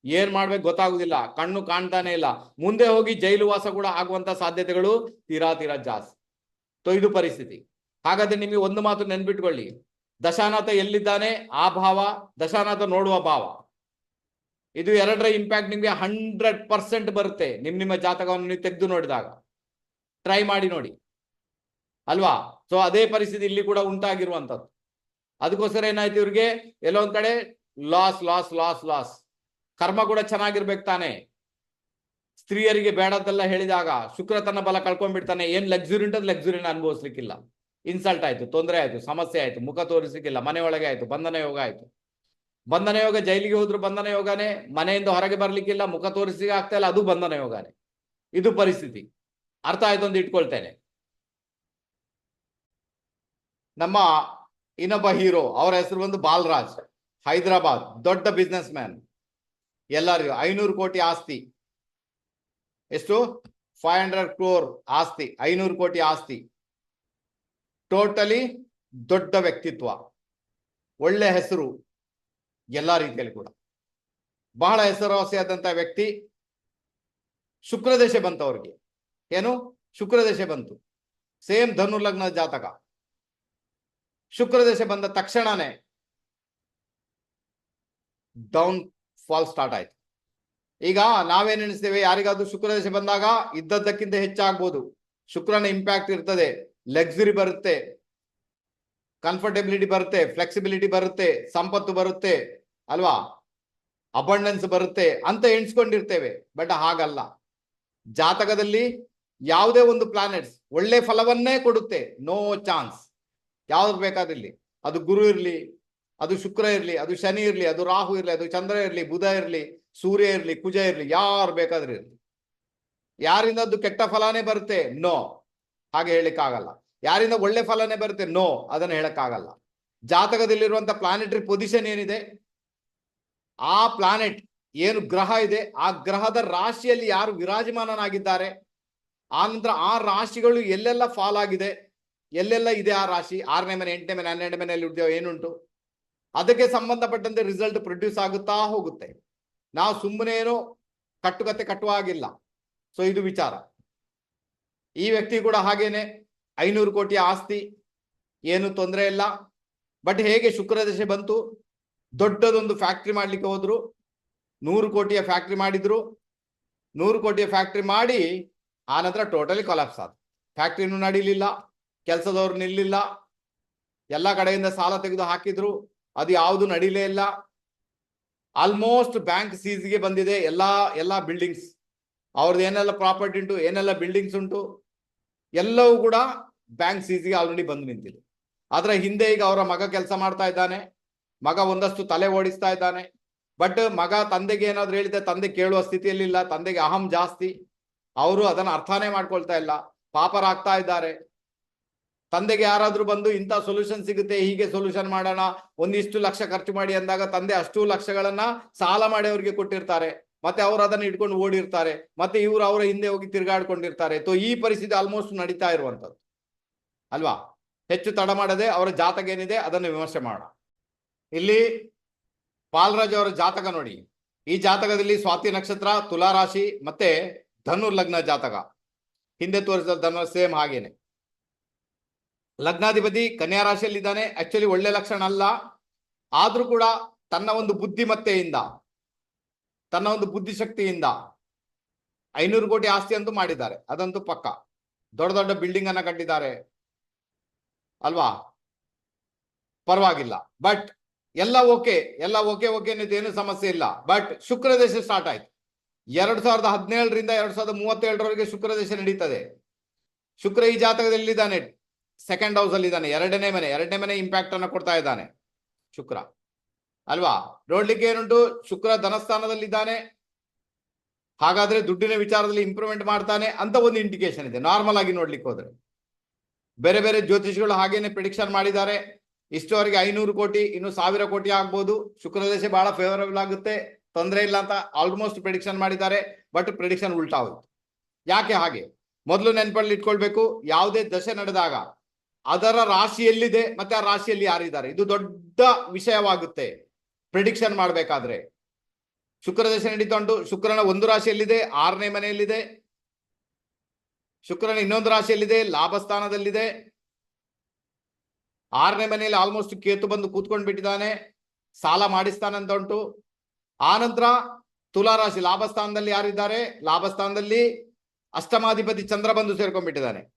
ಏನ್ ಮಾಡ್ಬೇಕು ಗೊತ್ತಾಗುದಿಲ್ಲ. ಕಣ್ಣು ಕಾಣ್ತಾನೆ ಇಲ್ಲ. ಮುಂದೆ ಹೋಗಿ ಜೈಲು ವಾಸ ಕೂಡ ಆಗುವಂತ ಸಾಧ್ಯತೆಗಳು ತೀರಾ ತೀರಾ ಜಾಸ್ತಿ. ಇದು ಪರಿಸ್ಥಿತಿ. ಹಾಗಾದ್ರೆ ನಿಮಗೆ ಒಂದು ಮಾತು ನೆನ್ಪಿಟ್ಕೊಳ್ಳಿ. ದಶಾನಾಥ ಎಲ್ಲಿದ್ದಾನೆ? ಆ ಭಾವ. ದಶಾನಾಥ ನೋಡುವ ಭಾವ. ಇದು ಎರಡರ ಇಂಪ್ಯಾಕ್ಟ್ ನಿಮ್ಗೆ ಹಂಡ್ರೆಡ್ ಪರ್ಸೆಂಟ್ ಬರುತ್ತೆ. ನಿಮ್ ನಿಮ್ಮ ಜಾತಕವನ್ನು ನೀವು ತೆಗೆದು ನೋಡಿದಾಗ. ಟ್ರೈ ಮಾಡಿ ನೋಡಿ. ಅಲ್ವಾ? ಸೊ ಅದೇ ಪರಿಸ್ಥಿತಿ ಇಲ್ಲಿ ಕೂಡ ಉಂಟಾಗಿರುವಂತದ್ದು ಅದಕ್ಕೋಸ್ಕರ ಏನಾಯ್ತು ಇವ್ರಿಗೆ? ಎಲ್ಲೋ ಒಂದ್ ಕಡೆ ಲಾಸ್ ಲಾಸ್ ಲಾಸ್ ಲಾಸ್ ಕರ್ಮ ಕೂಡ ಚೆನ್ನಾಗಿರ್ಬೇಕು ತಾನೆ. ಸ್ತ್ರೀಯರಿಗೆ ಬೇಡದೆಲ್ಲ ಹೇಳಿದಾಗ ಶುಕ್ರ ತನ್ನ ಬಲ ಕಳ್ಕೊಂಡ್ಬಿಡ್ತಾನೆ. ಏನ್ ಲಕ್ಸುರಿ ಉಂಟದ್ ಲಕ್ಸುರಿನ ಅನುಭವಿಸ್ಲಿಕ್ಕಿಲ್ಲ. ಇನ್ಸಲ್ಟ್ ಆಯ್ತು, ತೊಂದರೆ ಆಯ್ತು, ಸಮಸ್ಯೆ ಆಯ್ತು, ಮುಖ ತೋರಿಸ್ಲಿಕ್ಕಿಲ್ಲ, ಮನೆ ಒಳಗೆ ಆಯ್ತು, ಬಂಧನ ಯೋಗ ಆಯ್ತು. ಬಂಧನ ಯೋಗ ಜೈಲಿಗೆ ಹೋದ್ರು ಬಂಧನ ಯೋಗನೇ, ಮನೆಯಿಂದ ಹೊರಗೆ ಬರ್ಲಿಕ್ಕಿಲ್ಲ, ಮುಖ ತೋರಿಸಿಗೆ ಆಗ್ತಾ ಇಲ್ಲ, ಅದು ಬಂಧನ ಯೋಗನೇ. ಇದು ಪರಿಸ್ಥಿತಿ. ಅರ್ಥ ಆಯ್ತು ಅಂತ ಇಟ್ಕೊಳ್ತೇನೆ. ನಮ್ಮ ಇನ್ನೊಬ್ಬ ಹೀರೋ, ಅವರ ಹೆಸರು ಬಂದು ಬಾಲರಾಜ್, ಹೈದರಾಬಾದ್, ದೊಡ್ಡ ಬಿಸ್ನೆಸ್ ಮ್ಯಾನ್ ಎಲ್ಲರಿಗೂ ಐನೂರು ಕೋಟಿ ಆಸ್ತಿ. ಎಷ್ಟು? ಫೈವ್ ಹಂಡ್ರೆಡ್ ಕ್ರೋರ್ ಆಸ್ತಿ, ಐನೂರು ಕೋಟಿ ಆಸ್ತಿ. ಟೋಟಲಿ ದೊಡ್ಡ ವ್ಯಕ್ತಿತ್ವ. ಒಳ್ಳೆ ಹೆಸರು ಎಲ್ಲ ರೀತಿಯಲ್ಲಿ ಕೂಡ. ಬಹಳ ಹೆಸರುವಾಸಿಯಾದಂತ ವ್ಯಕ್ತಿ ಶುಕ್ರದೇಶ ಬಂತು ಅವ್ರಿಗೆ ಶುಕ್ರ ದಶೆ ಬಂತು. ಸೇಮ್ ಧನು ಲಗ್ನ ಜಾತಕ ಶುಕ್ರದಶೆ ಬಂದ ತಕ್ಷಣನೇ ಡೌನ್ ಫಾಲ್ ಸ್ಟಾರ್ಟ್ ಆಯ್ತು. ಈಗ ನಾವೇನ್ ಎಣಿಸ್ತೇವೆ? ಯಾರಿಗಾದ್ರೂ ಶುಕ್ರದಶೆ ಬಂದಾಗ ಇದ್ದದ್ದಕ್ಕಿಂತ ಹೆಚ್ಚಾಗ್ಬೋದು. ಶುಕ್ರನ ಇಂಪ್ಯಾಕ್ಟ್ ಇರ್ತದೆ. ಲಕ್ಸುರಿ ಬರುತ್ತೆ. ಕಂಫರ್ಟೆಬಿಲಿಟಿ ಬರುತ್ತೆ. ಫ್ಲೆಕ್ಸಿಬಿಲಿಟಿ ಬರುತ್ತೆ. ಸಂಪತ್ತು ಬರುತ್ತೆ. ಅಲ್ವಾ? ಅಬಂಡೆನ್ಸ್ ಬರುತ್ತೆ. ಅಂತ ಎಣಿಸ್ಕೊಂಡಿರ್ತೇವೆ. ಬಟ್ ಹಾಗಲ್ಲ. ಜಾತಕದಲ್ಲಿ ಯಾವುದೇ ಒಂದು ಪ್ಲಾನೆಟ್ಸ್ ಒಳ್ಳೆ ಫಲವನ್ನೇ ಕೊಡುತ್ತೆ ನೋ ಚಾನ್ಸ್ ಯಾವ್ದು ಬೇಕಾದಿರ್ಲಿ ಅದು ಗುರು ಇರ್ಲಿ, ಅದು ಶುಕ್ರ ಇರ್ಲಿ, ಅದು ಶನಿ ಇರ್ಲಿ, ಅದು ರಾಹು ಇರ್ಲಿ, ಅದು ಚಂದ್ರ ಇರಲಿ, ಬುಧ ಇರಲಿ, ಸೂರ್ಯ ಇರಲಿ, ಕುಜ ಇರಲಿ, ಯಾರು ಬೇಕಾದ್ರೂ ಇರಲಿ. ಯಾರಿಂದ ಅದು ಕೆಟ್ಟ ಫಲನೇ ಬರುತ್ತೆ? ನೋ ಹಾಗೆ ಹೇಳಕ್ಕಾಗಲ್ಲ. ಯಾರಿಂದ ಒಳ್ಳೆ ಫಲನೇ ಬರುತ್ತೆ? ನೋ ಅದನ್ನ ಹೇಳಕ್ಕಾಗಲ್ಲ. ಜಾತಕದಲ್ಲಿರುವಂತ ಪ್ಲಾನೆಟರಿ ಪೊಸಿಷನ್ ಏನಿದೆ? ಆ ಪ್ಲಾನೆಟ್ ಏನು ಗ್ರಹ ಇದೆ? ಆ ಗ್ರಹದ ರಾಶಿಯಲ್ಲಿ ಯಾರು ವಿರಾಜಮಾನನಾಗಿದ್ದಾರೆ? ಆ ನಂತರ ಆ ರಾಶಿಗಳು ಎಲ್ಲೆಲ್ಲ ಫಾಲ್ ಆಗಿದೆ? ಎಲ್ಲೆಲ್ಲ ಇದೆ ಆ ರಾಶಿ? ಆರನೇ ಮನೆ, ಎಂಟನೇ ಮನೆ, ಹನ್ನೆರಡನೇ ಮನೆಯಲ್ಲಿ ಉಳಿದೆಯೋ ಏನುಂಟು? ಅದಕ್ಕೆ ಸಂಬಂಧಪಟ್ಟಂತೆ ರಿಸಲ್ಟ್ ಪ್ರೊಡ್ಯೂಸ್ ಆಗುತ್ತಾ ಹೋಗುತ್ತೆ. ನಾವು ಸುಮ್ಮನೆ ಏನೋ ಕಟ್ಟುಕತೆ ಕಟ್ಟುವ ಹಾಗಿಲ್ಲ. ಸೊ ಇದು ವಿಚಾರ. ಈ ವ್ಯಕ್ತಿ ಕೂಡ ಹಾಗೇನೆ. ಐನೂರು ಕೋಟಿ ಆಸ್ತಿ, ಏನು ತೊಂದರೆ ಇಲ್ಲ. ಬಟ್ ಹೇಗೆ ಶುಕ್ರದಶೆ ಬಂತು? ದೊಡ್ಡದೊಂದು ಫ್ಯಾಕ್ಟ್ರಿ ಮಾಡ್ಲಿಕ್ಕೆ ಹೋದ್ರು. ನೂರು ಕೋಟಿಯ ಫ್ಯಾಕ್ಟ್ರಿ ಮಾಡಿದ್ರು. ನೂರು ಕೋಟಿಯ ಫ್ಯಾಕ್ಟ್ರಿ ಮಾಡಿ ಆ ನಂತರ ಟೋಟಲಿ ಕೊಲಾಪ್ಸ್ ಆದ ಫ್ಯಾಕ್ಟ್ರಿನೂ ನಡೀಲಿಲ್ಲ, ಕೆಲಸದವ್ರು ನಿಲ್ಲಿಲ್ಲ, ಎಲ್ಲ ಕಡೆಯಿಂದ ಸಾಲ ತೆಗೆದು ಹಾಕಿದ್ರು, ಅದು ಯಾವುದು ನಡೀಲೇ ಇಲ್ಲ. ಆಲ್ಮೋಸ್ಟ್ ಬ್ಯಾಂಕ್ ಸೀಸ್ಗೆ ಬಂದಿದೆ, ಎಲ್ಲ ಎಲ್ಲ ಬಿಲ್ಡಿಂಗ್ಸ್ ಅವ್ರದ್ದು ಏನೆಲ್ಲ ಪ್ರಾಪರ್ಟಿ ಉಂಟು, ಏನೆಲ್ಲ ಬಿಲ್ಡಿಂಗ್ಸ್ ಉಂಟು, ಎಲ್ಲವೂ ಕೂಡ ಬ್ಯಾಂಕ್ ಸೀಸ್ಗೆ ಆಲ್ರೆಡಿ ಬಂದು ನಿಂತಿದೆ. ಅದರ ಹಿಂದೆ ಈಗ ಅವರ ಮಗ ಕೆಲಸ ಮಾಡ್ತಾ ಇದ್ದಾನೆ, ಮಗ ಒಂದಷ್ಟು ತಲೆ ಓಡಿಸ್ತಾ ಇದ್ದಾನೆ. ಬಟ್ ಮಗ ತಂದೆಗೆ ಏನಾದ್ರು ಹೇಳಿದ್ರೆ ತಂದೆ ಕೇಳುವ ಸ್ಥಿತಿಯಲ್ಲಿಲ್ಲ, ತಂದೆಗೆ ಅಹಂ ಜಾಸ್ತಿ. ಅವರು ಅದನ್ನು ಅರ್ಥನೇ ಮಾಡ್ಕೊಳ್ತಾ ಇಲ್ಲ. ಪಾಪರಾಗ್ತಾ ಇದ್ದಾರೆ. ತಂದೆಗೆ ಯಾರಾದರೂ ಬಂದು ಇಂಥ ಸೊಲ್ಯೂಷನ್ ಸಿಗುತ್ತೆ, ಹೀಗೆ ಸೊಲ್ಯೂಷನ್ ಮಾಡೋಣ, ಒಂದಿಷ್ಟು ಲಕ್ಷ ಖರ್ಚು ಮಾಡಿ ಅಂದಾಗ ತಂದೆ ಅಷ್ಟು ಲಕ್ಷಗಳನ್ನ ಸಾಲ ಮಾಡಿ ಅವ್ರಿಗೆ ಕೊಟ್ಟಿರ್ತಾರೆ. ಮತ್ತೆ ಅವ್ರು ಅದನ್ನ ಇಟ್ಕೊಂಡು ಓಡಿರ್ತಾರೆ. ಮತ್ತೆ ಇವರು ಅವರ ಹಿಂದೆ ಹೋಗಿ ತಿರುಗಾಡ್ಕೊಂಡಿರ್ತಾರೆ. ತೋ ಈ ಪರಿಸ್ಥಿತಿ ಆಲ್ಮೋಸ್ಟ್ ನಡೀತಾ ಇರುವಂಥದ್ದು. ಅಲ್ವಾ? ಹೆಚ್ಚು ತಡ ಮಾಡದೆ ಅವರ ಜಾತಕ ಏನಿದೆ ಅದನ್ನು ವಿಮರ್ಶೆ ಮಾಡೋಣ. ಇಲ್ಲಿ ಪಾಲ್ರಾಜ್ ಅವರ ಜಾತಕ ನೋಡಿ. ಈ ಜಾತಕದಲ್ಲಿ ಸ್ವಾತಿ ನಕ್ಷತ್ರ, ತುಲಾರಾಶಿ, ಮತ್ತೆ ಧನು ಲಗ್ನ ಜಾತಕ. ಹಿಂದೆ ತೋರಿಸಿದ ಧನು ಸೇಮ್ ಹಾಗೇನೆ. ಲಗ್ನಾಧಿಪತಿ ಕನ್ಯಾ ರಾಶಿಯಲ್ಲಿದ್ದಾನೆ. ಆಕ್ಚುಲಿ ಒಳ್ಳೆ ಲಕ್ಷಣ ಅಲ್ಲ. ಆದ್ರೂ ಕೂಡ ತನ್ನ ಒಂದು ಬುದ್ಧಿಮತ್ತೆಯಿಂದ, ತನ್ನ ಒಂದು ಬುದ್ಧಿಶಕ್ತಿಯಿಂದ ಐನೂರು ಕೋಟಿ ಆಸ್ತಿ ಅಂತೂ ಮಾಡಿದ್ದಾರೆ. ಅದಂತೂ ಪಕ್ಕ. ದೊಡ್ಡ ದೊಡ್ಡ ಬಿಲ್ಡಿಂಗ್ ಅನ್ನ ಕಟ್ಟಿದ್ದಾರೆ. ಅಲ್ವಾ? ಪರವಾಗಿಲ್ಲ. ಬಟ್ ಎಲ್ಲ ಓಕೆ ಎಲ್ಲ ಓಕೆ ಓಕೆ ಅನ್ನೋದು ಏನು ಸಮಸ್ಯೆ ಇಲ್ಲ. ಬಟ್ ಶುಕ್ರ ದೇಶ ಸ್ಟಾರ್ಟ್ ಆಯ್ತು. ಎರಡ್ ಸಾವಿರದ ಹದಿನೇಳರಿಂದ ಎರಡ್ ಸಾವಿರದ ಮೂವತ್ತೇಳರವರೆಗೆ ಶುಕ್ರ ದೇಶ ನಡೀತದೆ. ಶುಕ್ರ ಈ ಜಾತಕದಲ್ಲಿ ಇದ್ದಾನೆ. ಸೆಕೆಂಡ್ ಹೌಸ್ ಅಲ್ಲಿ ಇದ್ದಾನೆ. ಎರಡನೇ ಮನೆ. ಎರಡನೇ ಮನೆ ಇಂಪ್ಯಾಕ್ಟ್ ಅನ್ನು ಕೊಡ್ತಾ ಇದ್ದಾನೆ ಶುಕ್ರ. ಅಲ್ವಾ? ನೋಡ್ಲಿಕ್ಕೆ ಏನುಂಟು? ಶುಕ್ರ ಧನಸ್ಥಾನದಲ್ಲಿದ್ದಾನೆ ಹಾಗಾದ್ರೆ ದುಡ್ಡಿನ ವಿಚಾರದಲ್ಲಿ ಇಂಪ್ರೂವ್ಮೆಂಟ್ ಮಾಡ್ತಾನೆ ಅಂತ ಒಂದು ಇಂಡಿಕೇಶನ್ ಇದೆ. ನಾರ್ಮಲ್ ಆಗಿ ನೋಡ್ಲಿಕ್ಕೆ ಹೋದ್ರೆ. ಬೇರೆ ಬೇರೆ ಜ್ಯೋತಿಷಿಗಳು ಹಾಗೇನೆ ಪ್ರಿಡಿಕ್ಷನ್ ಮಾಡಿದ್ದಾರೆ. ಇಷ್ಟವರೆಗೆ ಐನೂರು ಕೋಟಿ, ಇನ್ನು ಸಾವಿರ ಕೋಟಿ ಆಗ್ಬೋದು. ಶುಕ್ರ ದೇಶ ಬಹಳ ಫೇವರಬಲ್ ಆಗುತ್ತೆ. ತೊಂದರೆ ಇಲ್ಲ ಅಂತ ಆಲ್ಮೋಸ್ಟ್ ಪ್ರಿಡಿಕ್ಷನ್ ಮಾಡಿದ್ದಾರೆ ಬಟ್ ಪ್ರಿಡಿಕ್ಷನ್ ಉಲ್ಟಾ ಹೋಯ್ತು. ಯಾಕೆ ಹಾಗೆ? ಮೊದಲು ನೆನಪಲ್ಲಿ ಇಟ್ಕೊಳ್ಬೇಕು, ಯಾವುದೇ ದಶೆ ನಡೆದಾಗ ಅದರ ರಾಶಿಯಲ್ಲಿದೆ ಮತ್ತೆ ಆ ರಾಶಿಯಲ್ಲಿ ಯಾರಿದ್ದಾರೆ? ಇದು ದೊಡ್ಡ ವಿಷಯವಾಗುತ್ತೆ. ಪ್ರಿಡಿಕ್ಷನ್ ಮಾಡಬೇಕಾದ್ರೆ. ಶುಕ್ರ ದಶೆ ನಡೀತಾ ಉಂಟು, ಶುಕ್ರನ ಒಂದು ರಾಶಿಯಲ್ಲಿದೆ ಆರನೇ ಮನೆಯಲ್ಲಿದೆ. ಶುಕ್ರನ ಇನ್ನೊಂದು ರಾಶಿಯಲ್ಲಿದೆ ಲಾಭ ಸ್ಥಾನದಲ್ಲಿದೆ. ಆರನೇ ಮನೆಯಲ್ಲಿ ಆಲ್ಮೋಸ್ಟ್ ಕೇತು ಬಂದು ಕೂತ್ಕೊಂಡು ಬಿಟ್ಟಿದ್ದಾನೆ ಸಾಲ ಮಾಡಿಸ್ತಾನಂತ ಉಂಟು. ಆನಂತರ ತುಲಾ ರಾಶಿ ಲಾಭ ಸ್ಥಾನದಲ್ಲಿ ಯಾರಿದ್ದಾರೆ? ಲಾಭಸ್ಥಾನದಲ್ಲಿ ಅಷ್ಟಮಾಧಿಪತಿ ಚಂದ್ರ ಬಂದು ಸೇರ್ಕೊಂಡ್ಬಿಟ್ಟಿದ್ದಾನೆ.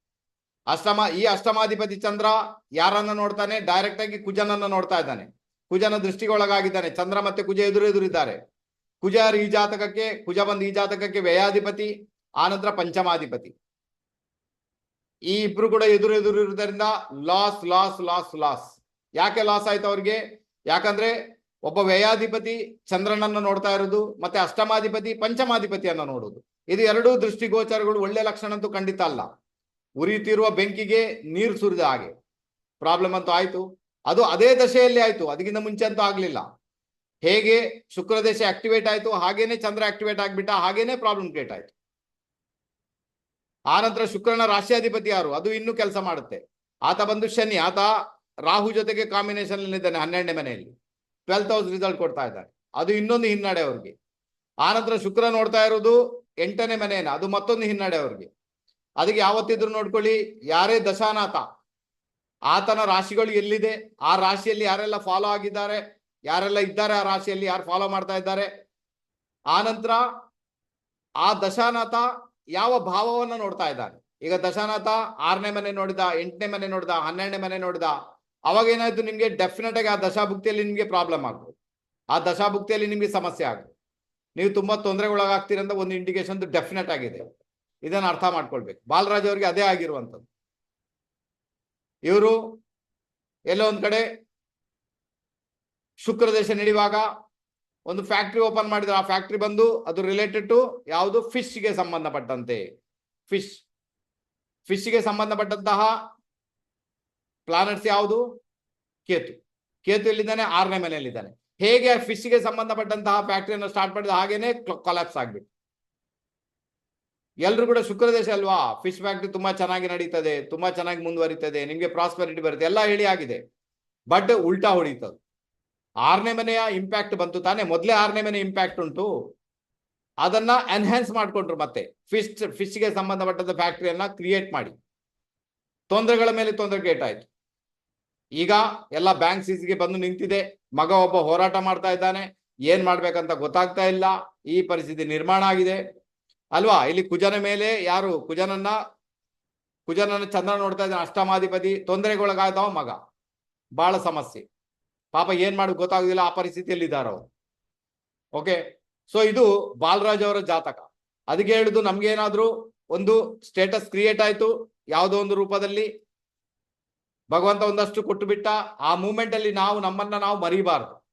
ಅಷ್ಟಮ, ಈ ಅಷ್ಟಮಾಧಿಪತಿ ಚಂದ್ರ ಯಾರನ್ನ ನೋಡ್ತಾನೆ? ಡೈರೆಕ್ಟ್ ಆಗಿ ಕುಜನನ್ನ ನೋಡ್ತಾ ಇದ್ದಾನೆ. ಕುಜನ ದೃಷ್ಟಿಗೊಳಗಾಗಿದ್ದಾನೆ. ಚಂದ್ರ ಮತ್ತೆ ಕುಜ ಎದುರು ಎದುರಿದ್ದಾರೆ. ಕುಜ ಈ ಜಾತಕಕ್ಕೆ? ಕುಜ ಬಂದು ಈ ಜಾತಕಕ್ಕೆ ವ್ಯಯಾಧಿಪತಿ, ಆನಂತರ ಪಂಚಮಾಧಿಪತಿ. ಈ ಇಬ್ರು ಕೂಡ ಎದುರು ಎದುರು ಇರುವುದರಿಂದ ಲಾಸ್ ಲಾಸ್ ಲಾಸ್ ಲಾಸ್ ಯಾಕೆ ಲಾಸ್ ಆಯ್ತು ಅವ್ರಿಗೆ? ಯಾಕಂದ್ರೆ ಒಬ್ಬ ವ್ಯಯಾಧಿಪತಿ ಚಂದ್ರನನ್ನು ನೋಡ್ತಾ ಇರೋದು, ಮತ್ತೆ ಅಷ್ಟಮಾಧಿಪತಿ ಪಂಚಮಾಧಿಪತಿಯನ್ನು ನೋಡುದು. ಇದು ಎರಡೂ ದೃಷ್ಟಿಗೋಚರಗಳು ಒಳ್ಳೆ ಲಕ್ಷಣ ಅಂತೂ ಖಂಡಿತ ಅಲ್ಲ. ಉರಿಯುತ್ತಿರುವ ಬೆಂಕಿಗೆ ನೀರು ಸುರಿದ ಹಾಗೆ. ಪ್ರಾಬ್ಲಮ್ ಅಂತೂ ಆಯ್ತು. ಅದು ಅದೇ ದಶೆಯಲ್ಲಿ ಆಯ್ತು. ಅದಕ್ಕಿಂತ ಮುಂಚೆ ಅಂತೂ ಆಗ್ಲಿಲ್ಲ. ಹೇಗೆ ಶುಕ್ರ ದೇಶ ಆಕ್ಟಿವೇಟ್ ಆಯ್ತು, ಹಾಗೇನೆ ಚಂದ್ರ ಆಕ್ಟಿವೇಟ್ ಆಗ್ಬಿಟ್ಟ, ಹಾಗೇನೆ ಪ್ರಾಬ್ಲಮ್ ಕ್ರಿಯೇಟ್ ಆಯ್ತು. ಆನಂತರ ಶುಕ್ರನ ರಾಶಿಯಾಧಿಪತಿ ಯಾರು? ಅದು ಇನ್ನೂ ಕೆಲಸ ಮಾಡುತ್ತೆ. ಆತ ಬಂದು ಶನಿ, ಆತ ರಾಹು ಜೊತೆಗೆ ಕಾಂಬಿನೇಷನ್ ಇದ್ದಾನೆ ಹನ್ನೆರಡನೇ ಮನೆಯಲ್ಲಿ. ಟ್ವೆಲ್ತ್ ಹೌಸ್ ರಿಸಲ್ಟ್ ಕೊಡ್ತಾ ಇದ್ದಾರೆ. ಅದು ಇನ್ನೊಂದು ಹಿನ್ನಡೆ ಅವ್ರಿಗೆ. ಆನಂತರ ಶುಕ್ರ ನೋಡ್ತಾ ಇರೋದು ಎಂಟನೇ ಮನೆಯನ್ನ, ಅದು ಮತ್ತೊಂದು ಹಿನ್ನಡೆ ಅವ್ರಿಗೆ. ಅದಕ್ಕೆ ಯಾವತ್ತಿದ್ರು ನೋಡ್ಕೊಳ್ಳಿ, ಯಾರೇ ದಶಾನಾಥ, ಆತನ ರಾಶಿಗಳು ಎಲ್ಲಿದೆ, ಆ ರಾಶಿಯಲ್ಲಿ ಯಾರೆಲ್ಲ ಫಾಲೋ ಆಗಿದ್ದಾರೆ, ಯಾರೆಲ್ಲ ಇದ್ದಾರೆ ಆ ರಾಶಿಯಲ್ಲಿ, ಯಾರು ಫಾಲೋ ಮಾಡ್ತಾ ಇದ್ದಾರೆ ಆನಂತರ ಆ ದಶಾನಾಥ ಯಾವ ಭಾವವನ್ನು ನೋಡ್ತಾ ಇದ್ದಾನೆ? ಈಗ ದಶಾನಾಥ ಆರನೇ ಮನೆ ನೋಡಿದ, ಎಂಟನೇ ಮನೆ ನೋಡಿದ, ಹನ್ನೆರಡನೇ ಮನೆ ನೋಡಿದ ಅವಾಗ ಏನಾಯ್ತು ನಿಮ್ಗೆ ಡೆಫಿನೆಟ್ ಆಗಿ ಆ ದಶಾಭುಕ್ತಿಯಲ್ಲಿ ನಿಮ್ಗೆ ಪ್ರಾಬ್ಲಮ್ ಆಗ್ಬೋದು. ಆ ದಶಾಭುಕ್ತಿಯಲ್ಲಿ ನಿಮ್ಗೆ ಸಮಸ್ಯೆ ಆಗ್ಬೋದು. ನೀವು ತುಂಬಾ ತೊಂದರೆಗೊಳಗಾಗ್ತೀರಂತ ಅಂತ ಒಂದು ಇಂಡಿಕೇಶನ್ ಡೆಫಿನೆಟ್ ಆಗಿದೆ. ಇದನ್ನ ಅರ್ಥ ಮಾಡ್ಕೊಳ್ಬೇಕು. ಬಾಲರಾಜ್ ಅವರಿಗೆ ಅದೇ ಆಗಿರುವಂಥದ್ದು. ಇವರು ಎಲ್ಲೋ ಒಂದ್ ಕಡೆ ಶುಕ್ರ ದೇಶ ನಡೆಯುವಾಗ ಒಂದು ಫ್ಯಾಕ್ಟ್ರಿ ಓಪನ್ ಮಾಡಿದ್ರು. ಆ ಫ್ಯಾಕ್ಟ್ರಿ ಬಂದು ಅದು ರಿಲೇಟೆಡ್ ಟು ಯಾವುದು ಫಿಶ್ಗೆ ಸಂಬಂಧಪಟ್ಟಂತೆ. ಫಿಶ್ ಫಿಶ್ಗೆ ಸಂಬಂಧಪಟ್ಟಂತಹ ಪ್ಲಾನೆಟ್ಸ್ ಯಾವುದು? ಕೇತು. ಕೇತು ಎಲ್ಲಿದ್ದಾನೆ? ಆರನೇ ಮನೆಯಲ್ಲಿದ್ದಾನೆ. ಹೇಗೆ ಫಿಶ್ಗೆ ಸಂಬಂಧಪಟ್ಟಂತಹ ಫ್ಯಾಕ್ಟ್ರಿಯನ್ನು ಸ್ಟಾರ್ಟ್ ಮಾಡಿದ ಹಾಗೇನೆ ಕೊಲಾಪ್ಸ್ ಆಗ್ಬಿಟ್ಟು ಎಲ್ರು ಕೂಡ ಶುಕ್ರ ದೇಶ ಅಲ್ವಾ? ಫಿಶ್ ಫ್ಯಾಕ್ಟ್ರಿ ತುಂಬಾ ಚೆನ್ನಾಗಿ ನಡೀತದೆ, ತುಂಬಾ ಚೆನ್ನಾಗಿ ಮುಂದುವರಿತದೆ, ನಿಮ್ಗೆ ಪ್ರಾಸ್ಪರಿಟಿ ಬರುತ್ತೆ, ಎಲ್ಲ ಹೇಳಿ ಆಗಿದೆ. ಬಟ್ ಉಲ್ಟಾ ಹೊಡೀತದೆ. ಆರನೇ ಮನೆಯ ಇಂಪ್ಯಾಕ್ಟ್ ಬಂತು ತಾನೆ, ಮೊದಲೇ ಆರನೇ ಮನೆ ಇಂಪ್ಯಾಕ್ಟ್ ಉಂಟು. ಅದನ್ನ ಎನ್ಹ್ಯಾನ್ಸ್ ಮಾಡ್ಕೊಂಡ್ರು ಮತ್ತೆ. ಫಿಶ್ ಫಿಶ್ಗೆ ಸಂಬಂಧಪಟ್ಟಂತ ಫ್ಯಾಕ್ಟ್ರಿಯನ್ನ ಕ್ರಿಯೇಟ್ ಮಾಡಿ. ತೊಂದರೆಗಳ ಮೇಲೆ ತೊಂದರೆ ಕ್ರಿಯೇಟ್ ಆಯ್ತು. ಈಗ ಎಲ್ಲ ಬ್ಯಾಂಕ್ ಸೀಸ್ಗೆ ಬಂದು ನಿಂತಿದೆ. ಮಗ ಒಬ್ಬ ಹೋರಾಟ ಮಾಡ್ತಾ ಇದ್ದಾನೆ. ಏನ್ ಮಾಡ್ಬೇಕಂತ ಗೊತ್ತಾಗ್ತಾ ಇಲ್ಲ. ಈ ಪರಿಸ್ಥಿತಿ ನಿರ್ಮಾಣ ಆಗಿದೆ. ಅಲ್ವಾ? ಇಲ್ಲಿ ಕುಜನ ಮೇಲೆ ಯಾರು? ಕುಜನನ್ನ ಕುಜನನ್ನ ಚಂದ್ರ ನೋಡ್ತಾ ಇದ್ದಾನೆ, ಅಷ್ಟಮಾಧಿಪತಿ. ತೊಂದರೆಗೊಳಗಾದವ ಮಗ. ಬಹಳ ಸಮಸ್ಯೆ. ಪಾಪ ಏನ್ ಮಾಡೋದು ಗೊತ್ತಾಗುದಿಲ್ಲ. ಆ ಪರಿಸ್ಥಿತಿಯಲ್ಲಿ ಇದ್ದಾರೆ ಅವರು. ಓಕೆ ಸೊ ಇದು ಬಾಲರಾಜ್ ಅವರ ಜಾತಕ. ಅದಕ್ಕೆ ಹೇಳುದು ನಮ್ಗೆ ಏನಾದ್ರು ಒಂದು ಸ್ಟೇಟಸ್ ಕ್ರಿಯೇಟ್ ಆಯ್ತು? ಯಾವುದೋ ಒಂದು ರೂಪದಲ್ಲಿ? ಭಗವಂತ ಒಂದಷ್ಟು ಕೊಟ್ಟು ಬಿಟ್ಟ, ಆ ಮೂಮೆಂಟ್ ಅಲ್ಲಿ ನಾವು ನಮ್ಮನ್ನ ನಾವು ಮರಿಬಾರ್ದು.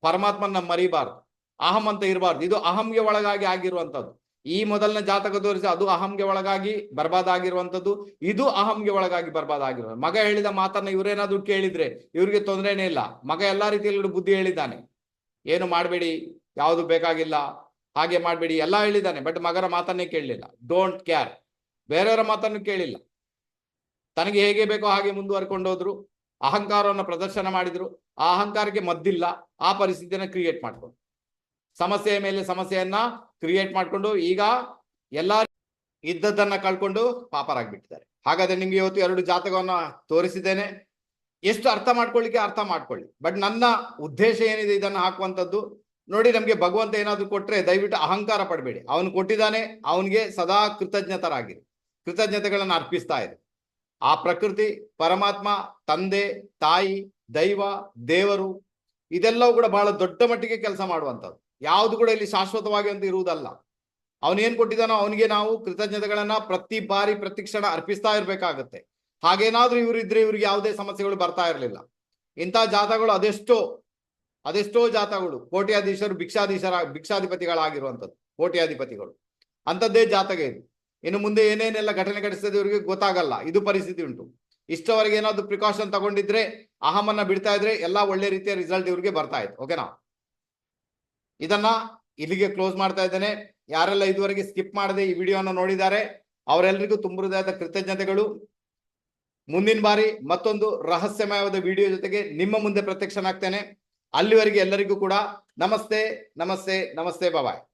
ಪರಮಾತ್ಮನ ಮರಿಬಾರ್ದು. ಅಹಂ ಅಂತ ಇರಬಾರ್ದು. ಇದು ಅಹಂಗೆ ಒಳಗಾಗಿ ಆಗಿರುವಂತದ್ದು ಈ ಮೊದಲನೇ ಜಾತಕ ತೋರಿಸಿ ಅದು ಅಹಂಗೆ ಒಳಗಾಗಿ ಬರ್ಬಾದ್ ಆಗಿರುವಂತದ್ದು ಇದು ಅಹಂಗೆ ಒಳಗಾಗಿ ಬರ್ಬಾದ್ ಆಗಿರುವ ಮಗ ಹೇಳಿದ ಮಾತನ್ನ ಇವರೇನಾದ್ರೂ ಕೇಳಿದ್ರೆ ಇವ್ರಿಗೆ ತೊಂದರೆನೇ ಇಲ್ಲ. ಮಗ ಎಲ್ಲಾ ರೀತಿಯಲ್ಲಿ ಬುದ್ಧಿ ಹೇಳಿದ್ದಾನೆ. ಏನು ಮಾಡಬೇಡಿ, ಯಾವುದು ಬೇಕಾಗಿಲ್ಲ, ಹಾಗೆ ಮಾಡಬೇಡಿ, ಎಲ್ಲ ಹೇಳಿದ್ದಾನೆ. ಬಟ್ ಮಗರ ಮಾತನ್ನೇ ಕೇಳಲಿಲ್ಲ. ಡೋಂಟ್ ಕೇರ್ ಬೇರೆಯವರ ಮಾತನ್ನು ಕೇಳಿಲ್ಲ. ತನಗೆ ಹೇಗೆ ಬೇಕೋ ಹಾಗೆ ಮುಂದುವರ್ಕೊಂಡು ಹೋದ್ರು. ಅಹಂಕಾರವನ್ನು ಪ್ರದರ್ಶನ ಮಾಡಿದ್ರು. ಆ ಅಹಂಕಾರಕ್ಕೆ ಮದ್ದಿಲ್ಲ. ಆ ಪರಿಸ್ಥಿತಿಯನ್ನು ಕ್ರಿಯೇಟ್ ಮಾಡ್ಕೊಂಡು ಸಮಸ್ಯೆಯ ಮೇಲೆ ಸಮಸ್ಯೆಯನ್ನ ಕ್ರಿಯೇಟ್ ಮಾಡ್ಕೊಂಡು ಈಗ ಎಲ್ಲ ಇದ್ದದ್ದನ್ನ ಕಳ್ಕೊಂಡು ಪಾಪರಾಗ್ಬಿಟ್ಟಿದ್ದಾರೆ. ಹಾಗಾದ್ರೆ ನಿಮ್ಗೆ ಇವತ್ತು ಎರಡು ಜಾತಕವನ್ನ ತೋರಿಸಿದ್ದೇನೆ. ಎಷ್ಟು ಅರ್ಥ ಮಾಡ್ಕೊಳ್ಳಿಕ್ಕೆ ಅರ್ಥ ಮಾಡ್ಕೊಳ್ಳಿ. ಬಟ್ ನನ್ನ ಉದ್ದೇಶ ಏನಿದೆ ಇದನ್ನ ಹಾಕುವಂಥದ್ದು, ನೋಡಿ ನಮ್ಗೆ ಭಗವಂತ ಏನಾದ್ರು ಕೊಟ್ರೆ ದಯವಿಟ್ಟು ಅಹಂಕಾರ ಪಡಬೇಡಿ. ಅವನು ಕೊಟ್ಟಿದ್ದಾನೆ, ಅವನಿಗೆ ಸದಾ ಕೃತಜ್ಞತರಾಗಿರಿ. ಕೃತಜ್ಞತೆಗಳನ್ನು ಅರ್ಪಿಸ್ತಾ ಇರಿ. ಆ ಪ್ರಕೃತಿ, ಪರಮಾತ್ಮ, ತಂದೆ, ತಾಯಿ, ದೈವ, ದೇವರು, ಇದೆಲ್ಲವೂ ಕೂಡ ಬಹಳ ದೊಡ್ಡ ಮಟ್ಟಿಗೆ ಕೆಲಸ ಮಾಡುವಂಥದ್ದು. ಯಾವುದು ಕೂಡ ಇಲ್ಲಿ ಶಾಶ್ವತವಾಗಿ ಅಂತ ಇರುವುದಲ್ಲ. ಅವನೇನ್ ಕೊಟ್ಟಿದ್ದಾನೋ ಅವನಿಗೆ ನಾವು ಕೃತಜ್ಞತೆಗಳನ್ನ ಪ್ರತಿ ಬಾರಿ, ಪ್ರತಿ ಕ್ಷಣ ಅರ್ಪಿಸ್ತಾ ಇರ್ಬೇಕಾಗತ್ತೆ. ಹಾಗೇನಾದ್ರೂ ಇವರು ಇದ್ರೆ ಇವ್ರಿಗೆ ಯಾವುದೇ ಸಮಸ್ಯೆಗಳು ಬರ್ತಾ ಇರಲಿಲ್ಲ. ಇಂಥ ಜಾತಗಳು ಅದೆಷ್ಟೋ ಅದೆಷ್ಟೋ ಜಾತಗಳು. ಕೋಟ್ಯಾಧೀಶರು, ಭಿಕ್ಷಾಧೀಶರ, ಭಿಕ್ಷಾಧಿಪತಿಗಳಾಗಿರುವಂಥದ್ದು, ಕೋಟ್ಯಾಧಿಪತಿಗಳು. ಅಂಥದ್ದೇ ಜಾತಕ ಇದು. ಇನ್ನು ಮುಂದೆ ಏನೇನೆಲ್ಲ ಘಟನೆ ಘಟಿಸ್ತದೆ ಇವರಿಗೆ ಗೊತ್ತಾಗಲ್ಲ. ಇದು ಪರಿಸ್ಥಿತಿ ಉಂಟು. ಇಷ್ಟವರೆಗೆ ಏನಾದ್ರು ಪ್ರಿಕಾಷನ್ ತಗೊಂಡಿದ್ರೆ, ಅಹಮನ್ನ ಬಿಡ್ತಾ ಇದ್ರೆ ಎಲ್ಲಾ ಒಳ್ಳೆ ರೀತಿಯ ರಿಸಲ್ಟ್ ಇವರಿಗೆ ಬರ್ತಾ ಇತ್ತು. ಓಕೆನಾ ಇದನ್ನ ಇಲ್ಲಿಗೆ ಕ್ಲೋಸ್ ಮಾಡ್ತಾ ಇದ್ದೇನೆ. ಯಾರೆಲ್ಲ ಇದುವರೆಗೆ ಸ್ಕಿಪ್ ಮಾಡದೆ ಈ ವಿಡಿಯೋನ ನೋಡಿದ್ದಾರೆ ಅವರೆಲ್ಲರಿಗೂ ತುಂಬ ಹೃದಯದ ಕೃತಜ್ಞತೆಗಳು. ಮುಂದಿನ ಬಾರಿ ಮತ್ತೊಂದು ರಹಸ್ಯಮಯವಾದ ವಿಡಿಯೋ ಜೊತೆಗೆ ನಿಮ್ಮ ಮುಂದೆ ಪ್ರತ್ಯಕ್ಷನಾಗ್ತೇನೆ. ಅಲ್ಲಿವರೆಗೆ ಎಲ್ಲರಿಗೂ ಕೂಡ ನಮಸ್ತೆ ನಮಸ್ತೆ ನಮಸ್ತೆ ಬಾಯ್